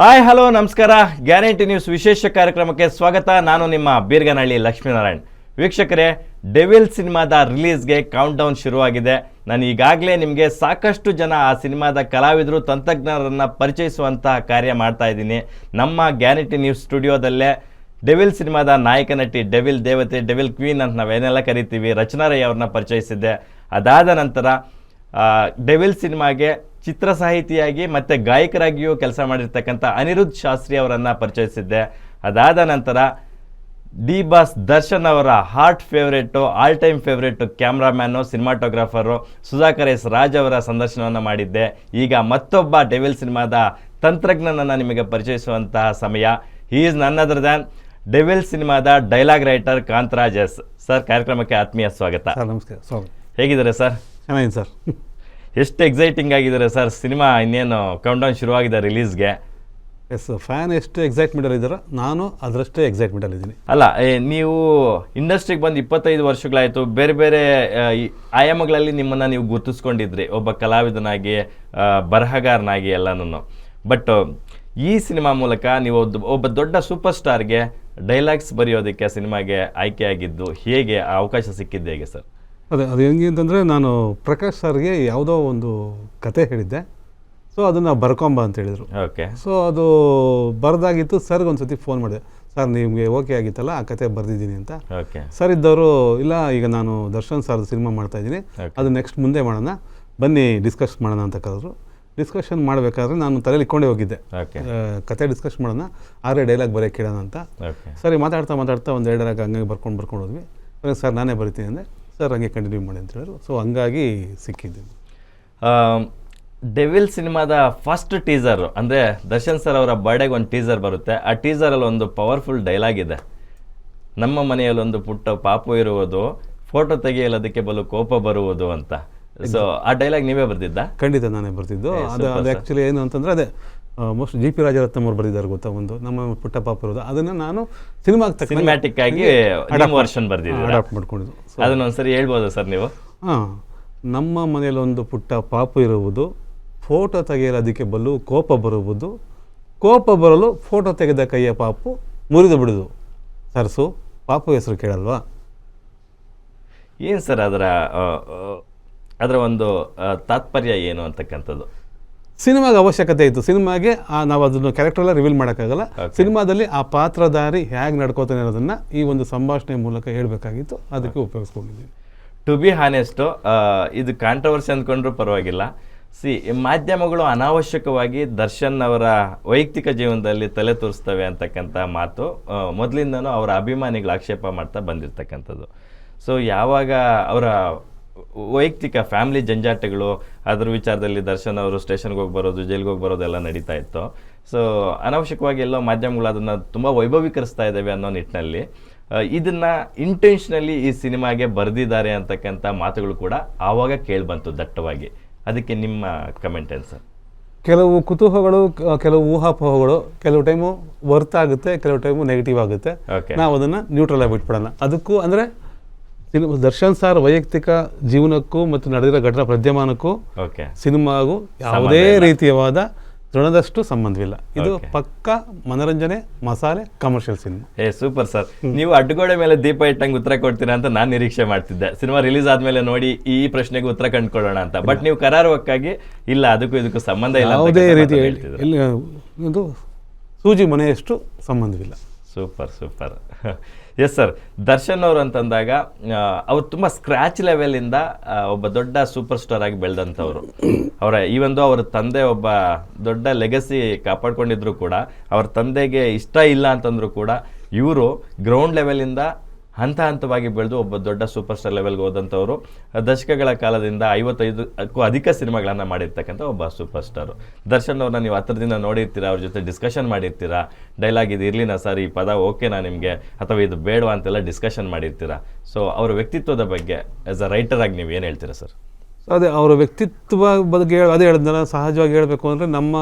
Hi, hello, ನಮಸ್ಕಾರ. Guarantee news ವಿಶೇಷ ಕಾರ್ಯಕ್ರಮಕ್ಕೆ ಸ್ವಾಗತ. ನಾನು ನಿಮ್ಮ ಬೀರ್ಗನಹಳ್ಳಿ ಲಕ್ಷ್ಮೀನಾರಾಯಣ್. ವೀಕ್ಷಕರೇ ಡೆವಿಲ್ ಸಿನಿಮಾದ ರಿಲೀಸ್ಗೆ ಕೌಂಟ್ ಡೌನ್ ಶುರುವಾಗಿದೆ. ನಾನು ಈಗಾಗಲೇ ನಿಮಗೆ ಸಾಕಷ್ಟು ಜನ ಆ ಸಿನಿಮಾದ ಕಲಾವಿದರು, ತಂತ್ರಜ್ಞರನ್ನು ಪರಿಚಯಿಸುವಂತಹ ಕಾರ್ಯ ಮಾಡ್ತಾ ಇದ್ದೀನಿ. ನಮ್ಮ ಗ್ಯಾರಂಟಿ ನ್ಯೂಸ್ ಸ್ಟುಡಿಯೋದಲ್ಲೇ ಡೆವಿಲ್ ಸಿನಿಮಾದ ನಾಯಕ ನಟಿ ಡೆವಿಲ್ ದೇವತೆ ಡೆವಿಲ್ ಕ್ವೀನ್ ಅಂತ ನಾವೇನೆಲ್ಲ ಕರಿತೀವಿ ರಚನಾ ರೈ ಅವ್ರನ್ನ ಪರಿಚಯಿಸಿದ್ದೆ. ಅದಾದ ನಂತರ ಡೆವಿಲ್ ಸಿನಿಮಾಗೆ ಚಿತ್ರ ಸಾಹಿತಿಯಾಗಿ ಮತ್ತು ಗಾಯಕರಾಗಿಯೂ ಕೆಲಸ ಮಾಡಿರ್ತಕ್ಕಂಥ ಅನಿರುದ್ಧ್ ಶಾಸ್ತ್ರಿ ಅವರನ್ನು ಪರಿಚಯಿಸಿದ್ದೆ. ಅದಾದ ನಂತರ ಡಿ ಬಾಸ್ ದರ್ಶನ್ ಅವರ heart favourite all time favourite cameraman cinematographer Sudhakar S Raj ಅವರ ಸಂದರ್ಶನವನ್ನು ಮಾಡಿದ್ದೆ. ಈಗ ಮತ್ತೊಬ್ಬ ಡೆವಿಲ್ ಸಿನಿಮಾದ ತಂತ್ರಜ್ಞನನ್ನು ನಿಮಗೆ ಪರಿಚಯಿಸುವಂತಹ ಸಮಯ. He is none other than Devil ಸಿನಿಮಾದ dialogue writer Kantharaj S. Sir ಕಾರ್ಯಕ್ರಮಕ್ಕೆ ಆತ್ಮೀಯ ಸ್ವಾಗತ. ನಮಸ್ಕಾರ. ಸ್ವಾಗತ. ಹೇಗಿದ್ದಾರೆ ಸರ್? ಚೆನ್ನಾಗಿದೆ ಸರ್. ಎಷ್ಟು ಎಕ್ಸೈಟಿಂಗ್ ಆಗಿದ್ದಾರೆ ಸರ್ ಸಿನಿಮಾ ಇನ್ನೇನು ಕೌಂಟ್ ಡೌನ್ ಶುರುವಾಗಿದೆ ರಿಲೀಸ್ಗೆ ಎಸ್ ಫ್ಯಾನ್ ಎಷ್ಟು ಎಕ್ಸೈಟ್ಮೆಂಟಲ್ಲಿ ಇದ್ದಾರೋ ನಾನು ಅದರಷ್ಟೇ ಎಕ್ಸೈಟ್ಮೆಂಟಲ್ಲಿ ಇದ್ದೀನಿ. ಅಲ್ಲ ಏ, ನೀವು ಇಂಡಸ್ಟ್ರಿಗೆ ಬಂದು ಇಪ್ಪತ್ತೈದು ವರ್ಷಗಳಾಯಿತು ಬೇರೆ ಬೇರೆ ಆ, ಈ ಆಯಾಮಗಳಲ್ಲಿ ನಿಮ್ಮನ್ನು ನೀವು ಗುರುತಿಸ್ಕೊಂಡಿದ್ರಿ ಒಬ್ಬ ಕಲಾವಿದನಾಗಿ ಆ, ಬರಹಗಾರನಾಗಿ ಎಲ್ಲನೂ ಬಟ್ ಈ ಸಿನಿಮಾ ಮೂಲಕ ನೀವು ಒಬ್ಬ ದೊಡ್ಡ ಸೂಪರ್ ಸ್ಟಾರ್ಗೆ ಡೈಲಾಗ್ಸ್ ಬರೆಯೋದಕ್ಕೆ ಸಿನಿಮಾಗೆ ಆಯ್ಕೆಯಾಗಿದ್ದು ಹೇಗೆ ಆ ಅವಕಾಶ ಸಿಕ್ಕಿದ್ದು ಹೇಗೆ ಸರ್ ಅದೇ ಅದು ಹೆಂಗೆ ಅಂತಂದರೆ ನಾನು ಪ್ರಕಾಶ್ ಸರ್ಗೆ ಯಾವುದೋ ಒಂದು ಕತೆ ಹೇಳಿದ್ದೆ. ಸೊ ಅದನ್ನು ಬರ್ಕೊಂಬ ಅಂತ ಹೇಳಿದರು. ಓಕೆ. ಸೊ ಅದು ಬರೆದಾಗಿತ್ತು ಸರ್ಗೆ ಒಂದು ಸತಿ ಫೋನ್ ಮಾಡಿದೆ. ಸರ್ ನಿಮಗೆ ಓಕೆ ಆಗಿತ್ತಲ್ಲ ಆ ಕತೆ ಬರೆದಿದ್ದೀನಿ ಅಂತ. ಓಕೆ. ಸರ್ ಇದ್ದವರು ಇಲ್ಲ ಈಗ ನಾನು ದರ್ಶನ್ ಸರ್ ಸಿನಿಮಾ ಮಾಡ್ತಾ ಇದ್ದೀನಿ. ಅದು ನೆಕ್ಸ್ಟ್ ಮುಂದೆ ಮಾಡೋಣ. ಬನ್ನಿ ಡಿಸ್ಕಸ್ ಮಾಡೋಣ ಅಂತ ಕರೆದ್ರು. ಡಿಸ್ಕಷನ್ ಮಾಡಬೇಕಾದ್ರೆ ನಾನು ತಲೆಯಲ್ಲಿ ಇಕ್ಕೊಂಡೇ ಹೋಗಿದ್ದೆ. ಕತೆ ಡಿಸ್ಕಸ್ ಮಾಡೋಣ ಆರೇ ಡೈಲಾಗ್ ಬರೆಯೋಕೆ ಕೇಳೋಣ ಅಂತ. ಓಕೆ. ಸರಿ ಮಾತಾಡ್ತಾ ಮಾತಾಡ್ತಾ ಒಂದು ಎರಡು ಡೈಲಾಗ್ ಹಂಗೆ ಬರ್ಕೊಂಡು ಬರ್ಕೊಂಡು ಹೋದ್ವಿ. ಸರ್ ನಾನೇ ಬರಿತೀನಿ ಅಂದರೆ ಸರ್ ಹಂಗೆ ಕಂಟಿನ್ಯೂ ಮಾಡಿ ಅಂತ ಹೇಳಿದ್ರು. ಸೊ ಹಂಗಾಗಿ ಸಿಕ್ಕಿದ್ದೀನಿ. ಡೆವಿಲ್ ಸಿನಿಮಾದ ಫಸ್ಟ್ ಟೀಸರ್ ಅಂದರೆ ದರ್ಶನ್ ಸರ್ ಅವರ ಬರ್ಡೇಗೆ ಒಂದು ಟೀಸರ್ ಬರುತ್ತೆ. ಆ ಟೀಸರಲ್ಲಿ ಒಂದು ಪವರ್ಫುಲ್ ಡೈಲಾಗ್ ಇದೆ. ನಮ್ಮ ಮನೆಯಲ್ಲಿ ಒಂದು ಪುಟ್ಟ ಪಾಪು ಇರುವುದು ಫೋಟೋ ತೆಗೆಯಲು ಅದಕ್ಕೆ ಬಲು ಕೋಪ ಬರುವುದು ಅಂತ. ಸೊ ಆ ಡೈಲಾಗ್ ನೀವೇ ಬರ್ತಿದ್ದ ಖಂಡಿತ ನಾನೇ ಬರ್ತಿದ್ದು ಅದು ಅದು ಆ್ಯಕ್ಚುಲಿ ಏನು ಅಂತಂದರೆ ಅದೇ ಮೋಸ್ಟ್ ಜಿ ಪಿ ರಾಜರತ್ನಂ ಅವ್ರು ಬರೆದಿದ್ದಾರೆ ಗೊತ್ತಾ ಒಂದು? ನಮ್ಮ ಪುಟ್ಟ ಪಾಪ ಇರೋದು. ಅದನ್ನು ನಾನು ಸಿನಿಮಾಗೆ ಸಿನಿಮ್ಯಾಟಿಕ್ ಆಗಿ ವರ್ಷನ್ ಬರ್ದಿದ್ದೀರಾ? ಅಡಾಪ್ಟ್ ಮಾಡ್ಕೊಂಡಿದ್ದು. ಸೊ ಅದನ್ನ ಒಂದ್ಸರಿ ಹೇಳ್ಬೋದಾ ಸರ್ ನೀವು? ಹಾಂ ನಮ್ಮ ಮನೆಯಲ್ಲಿ ಒಂದು ಪುಟ್ಟ ಪಾಪು ಇರುವುದು ಫೋಟೋ ತೆಗೆಯಲು ಅದಕ್ಕೆ ಬಲು ಕೋಪ ಬರುವುದು ಕೋಪ ಬರಲು ಫೋಟೋ ತೆಗೆದ ಕೈಯ ಪಾಪು ಮುರಿದು ಬಿಡುದು. ಸರ್ಸು ಪಾಪು ಹೆಸರು ಕೇಳಲ್ವಾ? ಏನು ಸರ್ ಅದರ ಅದರ ಒಂದು ತಾತ್ಪರ್ಯ ಏನು ಅಂತಕ್ಕಂಥದ್ದು? ಸಿನಿಮಾಗೆ ಅವಶ್ಯಕತೆ ಇತ್ತು. ಸಿನಿಮಾಗೆ ಆ ನಾವು ಅದನ್ನು ಕ್ಯಾರೆಕ್ಟರ್ ರಿವೀಲ್ ಮಾಡೋಕ್ಕಾಗಲ್ಲ. ಸಿನಿಮಾದಲ್ಲಿ ಆ ಪಾತ್ರಧಾರಿ ಹೇಗೆ ನಡ್ಕೋತಾನೆ ಅನ್ನೋದನ್ನು ಈ ಒಂದು ಸಂಭಾಷಣೆ ಮೂಲಕ ಹೇಳಬೇಕಾಗಿತ್ತು. ಅದಕ್ಕೆ ಉಪಯೋಗಿಸ್ಕೊಂಡಿದ್ದೀನಿ. ಟು ಬಿ ಹಾನೆಸ್ಟು ಇದು ಕಾಂಟ್ರವರ್ಸಿ ಅಂದ್ಕೊಂಡ್ರೂ ಪರವಾಗಿಲ್ಲ. ಸಿ ಮಾಧ್ಯಮಗಳು ಅನಾವಶ್ಯಕವಾಗಿ ದರ್ಶನ್ ಅವರ ವೈಯಕ್ತಿಕ ಜೀವನದಲ್ಲಿ ತಲೆ ತೋರಿಸ್ತವೆ ಅಂತಕ್ಕಂಥ ಮಾತು ಮೊದಲಿಂದನೂ ಅವರ ಅಭಿಮಾನಿಗಳು ಆಕ್ಷೇಪ ಮಾಡ್ತಾ ಬಂದಿರತಕ್ಕಂಥದ್ದು. ಸೊ ಯಾವಾಗ ಅವರ ವೈಯಕ್ತಿಕ ಫ್ಯಾಮಿಲಿ ಜಂಜಾಟಗಳು ಅದ್ರ ವಿಚಾರದಲ್ಲಿ ದರ್ಶನ್ ಅವರು ಸ್ಟೇಷನ್ಗೆ ಹೋಗಿ ಬರೋದು ಜೈಲ್ಗೆ ಹೋಗಿ ಬರೋದು ಎಲ್ಲ ನಡೀತಾ ಇತ್ತು. ಸೊ ಅನಾವಶ್ಯಕವಾಗಿ ಎಲ್ಲೋ ಮಾಧ್ಯಮಗಳು ಅದನ್ನು ತುಂಬ ವೈಭವೀಕರಿಸ್ತಾ ಇದ್ದಾವೆ ಅನ್ನೋ ನಿಟ್ಟಿನಲ್ಲಿ. ಇದನ್ನು ಇಂಟೆನ್ಷನಲಿ ಈ ಸಿನಿಮಾಗೆ ಬರೆದಿದ್ದಾರೆ ಅಂತಕ್ಕಂಥ ಮಾತುಗಳು ಕೂಡ ಆವಾಗ ಕೇಳಿಬಂತು ದಟ್ಟವಾಗಿ. ಅದಕ್ಕೆ ನಿಮ್ಮ ಕಮೆಂಟ್ ಏನು ಸರ್? ಕೆಲವು ಕುತೂಹಗಳು ಕೆಲವು ಊಹಾಪೋಹಗಳು ಕೆಲವು ಟೈಮು ವರ್ತ್ ಆಗುತ್ತೆ ಕೆಲವು ಟೈಮು ನೆಗೆಟಿವ್ ಆಗುತ್ತೆ. ಓಕೆ ನಾವು ಅದನ್ನು ನ್ಯೂಟ್ರಲ್ ಆಗಿ ಬಿಟ್ಬಿಡೋಣ. ಅದಕ್ಕೂ ಅಂದರೆ ಸಿನಿಮಾ ದರ್ಶನ್ ಸರ್ ವೈಯಕ್ತಿಕ ಜೀವನಕ್ಕೂ ಮತ್ತು ನಡೆದಿರೋ ಘಟನಾ ಪ್ರದ್ಯಮಾನಕ್ಕೂ ಓಕೆ. ಸಿನಿಮಾಗೂ ಯಾವುದೇ ರೀತಿಯವಾದ ದೃಢದಷ್ಟು ಸಂಬಂಧವಿಲ್ಲ. ಇದು. ಪಕ್ಕ ಮನರಂಜನೆ ಮಸಾಲೆ ಕಮರ್ಷಿಯಲ್ ಸಿನಿಮಾ. ಏ ಸೂಪರ್ ಸರ್. ನೀವು ಅಡ್ಡಗೋಡೆ ಮೇಲೆ ದೀಪ ಇಟ್ಟಂಗೆ ಉತ್ತರ ಕೊಡ್ತೀರಾ ಅಂತ ನಾನು ನಿರೀಕ್ಷೆ ಮಾಡ್ತಿದ್ದೆ. ಸಿನಿಮಾ ರಿಲೀಸ್ ಆದ್ಮೇಲೆ ನೋಡಿ ಈ ಪ್ರಶ್ನೆಗೆ ಉತ್ತರ ಕಂಡುಕೊಳ್ಳೋಣ ಅಂತ. ಬಟ್ ನೀವು ಕರಾರುವಕ್ಕಾಗಿ ಇಲ್ಲ ಅದಕ್ಕೂ ಇದಕ್ಕೂ ಸಂಬಂಧ ಇಲ್ಲ ಯಾವುದೇ ರೀತಿ ಇದು ಸೂಜಿ ಮನೆಯಷ್ಟು ಸಂಬಂಧವಿಲ್ಲ. Super super. Yes sir Darshan ಅವರು ಅಂತಂದಾಗ ಅವ್ರು ತುಂಬ ಸ್ಕ್ರ್ಯಾಚ್ ಲೆವೆಲಿಂದ ಒಬ್ಬ ದೊಡ್ಡ ಸೂಪರ್ ಸ್ಟಾರ್ ಆಗಿ ಬೆಳೆದಂಥವ್ರು. ಅವರ ಈ ಒಂದು ಅವರ ತಂದೆ ಒಬ್ಬ ದೊಡ್ಡ ಲೆಗಸಿ ಕಾಪಾಡ್ಕೊಂಡಿದ್ರು ಕೂಡ, ಅವ್ರ ತಂದೆಗೆ ಇಷ್ಟ ಇಲ್ಲ ಅಂತಂದ್ರು ಕೂಡ, ಇವರು ಗ್ರೌಂಡ್ ಲೆವೆಲಿಂದ ಹಂತ ಹಂತವಾಗಿ ಬೆಳೆದು ಒಬ್ಬ ದೊಡ್ಡ ಸೂಪರ್ ಸ್ಟಾರ್ ಲೆವೆಲ್ಗೆ ಹೋದಂಥವರು, ದಶಕಗಳ ಕಾಲದಿಂದ ಐವತ್ತೈದಕ್ಕೂ ಅಧಿಕ ಸಿನಿಮಾಗಳನ್ನು ಮಾಡಿರ್ತಕ್ಕಂಥ ಒಬ್ಬ ಸೂಪರ್ ಸ್ಟಾರು. ದರ್ಶನ್ ಅವ್ರನ್ನ ನೀವು ಹತ್ತಿರದಿಂದ ನೋಡಿರ್ತೀರಾ, ಅವ್ರ ಜೊತೆ ಡಿಸ್ಕಷನ್ ಮಾಡಿರ್ತೀರಾ? ಡೈಲಾಗ್ ಇದು ಇರಲಿನ ಸರ್, ಈ ಪದ ಓಕೆನಾ ನಿಮಗೆ, ಅಥವಾ ಇದು ಬೇಡವಾ ಅಂತೆಲ್ಲ ಡಿಸ್ಕಷನ್ ಮಾಡಿರ್ತೀರಾ? ಸೊ ಅವರ ವ್ಯಕ್ತಿತ್ವದ ಬಗ್ಗೆ ಆ್ಯಸ್ ಅ ರೈಟರ್ ಆಗಿ ನೀವು ಏನು ಹೇಳ್ತೀರಾ ಸರ್? ಅದೇ ಅವರ ವ್ಯಕ್ತಿತ್ವ ಬಗ್ಗೆ ಅದೇ ಹೇಳಿದ್ನಲ್ಲ ಸಹಜವಾಗಿ ಹೇಳಬೇಕು ಅಂದರೆ ನಮ್ಮ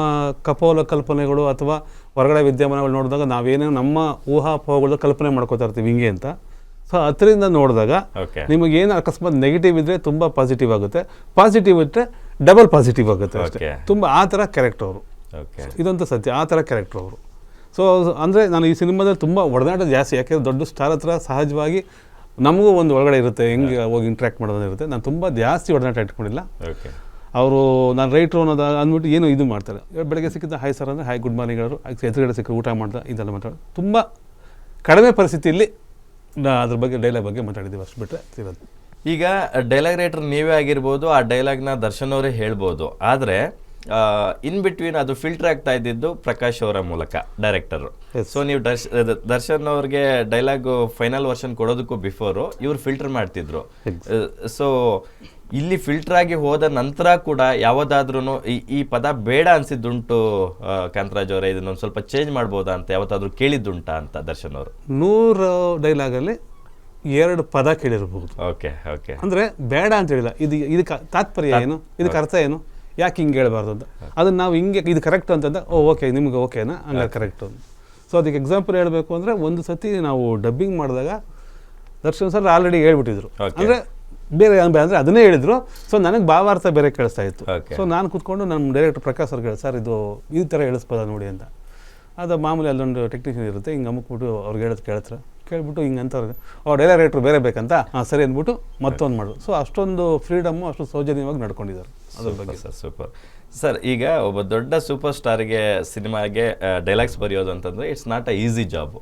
ಕಪೋಲ ಕಲ್ಪನೆಗಳು ಅಥವಾ ಹೊರಗಡೆ ವಿದ್ಯಮಾನಗಳು ನೋಡಿದಾಗ ನಾವೇನೇ ನಮ್ಮ ಊಹಾಪೋಹಗಳು ಕಲ್ಪನೆ ಮಾಡ್ಕೋತಾ ಇರ್ತೀವಿ ಹಿಂಗೆ ಅಂತ. ಸೊ ಹತ್ತರಿಂದ ನೋಡಿದಾಗ ನಿಮಗೆ ನಿಮಗೇನು ಅಕಸ್ಮಾತ್ ನೆಗೆಟಿವ್ ಇದ್ದರೆ ತುಂಬ ಪಾಸಿಟಿವ್ ಆಗುತ್ತೆ. ಪಾಸಿಟಿವ್ ಇಟ್ಟರೆ ಡಬಲ್ ಪಾಸಿಟಿವ್ ಆಗುತ್ತೆ ಅಷ್ಟೇ. ತುಂಬ ಆ ಥರ ಕ್ಯಾರೆಕ್ಟರ್ ಅವರು. ಇದಂತೂ ಸತ್ಯ. ಆ ಥರ ಕ್ಯಾರೆಕ್ಟರ್ ಅವರು. ಸೊ ಅಂದರೆ ನಾನು ಈ ಸಿನಿಮಾದಲ್ಲಿ ತುಂಬ ಒಡನಾಟ ಜಾಸ್ತಿ. ಯಾಕೆಂದರೆ ದೊಡ್ಡ ಸ್ಟಾರ್ ಹತ್ರ ಸಹಜವಾಗಿ ನಮಗೂ ಒಂದು ಒಳಗಡೆ ಇರುತ್ತೆ. ಹೆಂಗೆ ಹೋಗಿ ಇಂಟ್ರ್ಯಾಕ್ಟ್ ಮಾಡೋದು ಇರುತ್ತೆ. ನಾನು ತುಂಬ ಜಾಸ್ತಿ ಒಡನಾಟ ಇಟ್ಕೊಂಡಿಲ್ಲ. ಅವರು ನಾನು ರೈಟ್ರು ಅನ್ನೋದು ಅಂದ್ಬಿಟ್ಟು ಏನು ಇದು ಮಾಡ್ತಾರೆ. ಬೆಳಗ್ಗೆ ಸಿಕ್ಕಿದ್ದ ಹಾಯ್ ಸರ್ ಅಂದರೆ ಹಾಯ್ ಗುಡ್ ಮಾರ್ನಿಂಗ್ ಅವರು ಎದುರುಗಡೆ ಸಿಕ್ಕ ಊಟ ಮಾಡ್ದ ಇದೆಲ್ಲ ಮಾತಾಡೋದು ತುಂಬ ಕಡಿಮೆ ಪರಿಸ್ಥಿತಿಯಲ್ಲಿ ನಾ ಅದ್ರ ಬಗ್ಗೆ ಡೈಲಾಗ್ ಬಗ್ಗೆ ಮಾತಾಡಿದ್ದೀವಿ ಅಷ್ಟು ಬಿಟ್ಟರೆ ಇರೋದು ಈಗ ಡೈಲಾಗ್ ರೈಟರ್ ನೀವೇ ಆಗಿರ್ಬೋದು ಆ ಡೈಲಾಗ್ನ ದರ್ಶನ್ ಅವರೇ ಹೇಳ್ಬೋದು. ಆದರೆ ಇನ್ ಬಿಟ್ವೀನ್ ಅದು ಫಿಲ್ಟರ್ ಆಗ್ತಾ ಇದ್ದಿದ್ದು ಪ್ರಕಾಶ್ ಅವರ ಮೂಲಕ ಡೈರೆಕ್ಟರು. ಸೊ ನೀವು ದರ್ಶ್ ದರ್ಶನ್ ಅವ್ರಿಗೆ ಡೈಲಾಗ್ ಫೈನಲ್ ವರ್ಷನ್ ಕೊಡೋದಕ್ಕೂ ಬಿಫೋರು ಇವ್ರು ಫಿಲ್ಟರ್ ಮಾಡ್ತಿದ್ರು. ಸೊ ಇಲ್ಲಿ ಫಿಲ್ಟರ್ ಆಗಿ ಹೋದ ನಂತರ ಕೂಡ ಯಾವುದಾದ್ರೂ ಈ ಈ ಪದ ಬೇಡ ಅನಿಸಿದ್ದುಂಟು ಕಾಂತರಾಜ್ ಅವರೇ. ಇದನ್ನೊಂದು ಸ್ವಲ್ಪ ಚೇಂಜ್ ಮಾಡ್ಬೋದಾ ಅಂತ ಯಾವತ್ತಾದರೂ ಕೇಳಿದ್ದುಂಟಾ ಅಂತ ದರ್ಶನ್ ಅವರು? ನೂರು ಡೈಲಾಗಲ್ಲಿ ಎರಡು ಪದ ಕೇಳಿರ್ಬೋದು. Okay okay. ಅಂದರೆ ಬೇಡ ಅಂತ ಹೇಳಿಲ್ಲ. ಇದು ಇದಕ್ಕೆ ತಾತ್ಪರ್ಯ ಏನು? ಇದಕ್ಕೆ ಅರ್ಥ ಏನು? ಯಾಕೆ ಹಿಂಗೆ ಹೇಳ್ಬಾರ್ದು ಅಂತ. ಅದನ್ನು ನಾವು ಹಿಂಗೆ ಇದು ಕರೆಕ್ಟ್ ಅಂತಂದ ಓ ಓಕೆ ನಿಮ್ಗೆ ಓಕೆನಾ ಹಂಗೆ ಕರೆಕ್ಟು ಸೊ ಅದಕ್ಕೆ ಎಕ್ಸಾಂಪಲ್ ಹೇಳಬೇಕು ಅಂದರೆ ಒಂದು ಸತಿ ನಾವು ಡಬ್ಬಿಂಗ್ ಮಾಡಿದಾಗ ದರ್ಶನ್ ಸರ್ ಆಲ್ರೆಡಿ ಹೇಳ್ಬಿಟ್ಟಿದ್ರು. ಅಂದರೆ ಬೇರೆ ಅಂದರೆ ಅದನ್ನೇ ಹೇಳಿದ್ರು. ಸೊ ನನಗೆ ಭಾವಾರ್ಥ ಬೇರೆ ಕೇಳಿಸ್ತಾ ಇತ್ತು. ಸೊ ನಾನು ಕೂತ್ಕೊಂಡು ನಮ್ಮ ಡೈರೆಕ್ಟರ್ ಪ್ರಕಾಶ್ ಅವ್ರಿಗೆ ಹೇಳಿ ಸರ್ ಇದು ಈ ಥರ ಹೇಳಿಸ್ಬೋದ ನೋಡಿ ಅಂತ. ಅದು ಮಾಮೂಲಿ ಅಲ್ಲೊಂದು ಟೆಕ್ನಿಷಿಯನ್ ಇರುತ್ತೆ. ಹಿಂಗೆ ಅಮ್ಮಕ್ಬಿಟ್ಟು ಅವ್ರಿಗೆ ಹೇಳೋದು ಕೇಳ್ತಾರೆ. ಕೇಳ್ಬಿಟ್ಟು ಹಿಂಗೆ ಅಂತವ್ರಿಗೆ ಓ ಡೈರೆಕ್ಟ್ರು ಬೇರೆ ಬೇಕಂತ? ಹಾಂ ಸರಿ ಅಂದ್ಬಿಟ್ಟು ಮತ್ತೊಂದು ಮಾಡು ಸೊ ಅಷ್ಟೊಂದು ಫ್ರೀಡಮ್ಮು ಅಷ್ಟು ಸೌಜನ್ಯವಾಗಿ ನಡ್ಕೊಂಡಿದ್ದಾರೆ ಅದ್ರ ಬಗ್ಗೆ. ಸರ್ ಸೂಪರ್ ಸರ್ ಈಗ ಒಬ್ಬ ದೊಡ್ಡ ಸೂಪರ್ ಸ್ಟಾರ್ಗೆ ಸಿನಿಮಾಗೆ ಡೈಲಾಗ್ಸ್ ಬರೆಯೋದು ಅಂತಂದರೆ it's not a easy job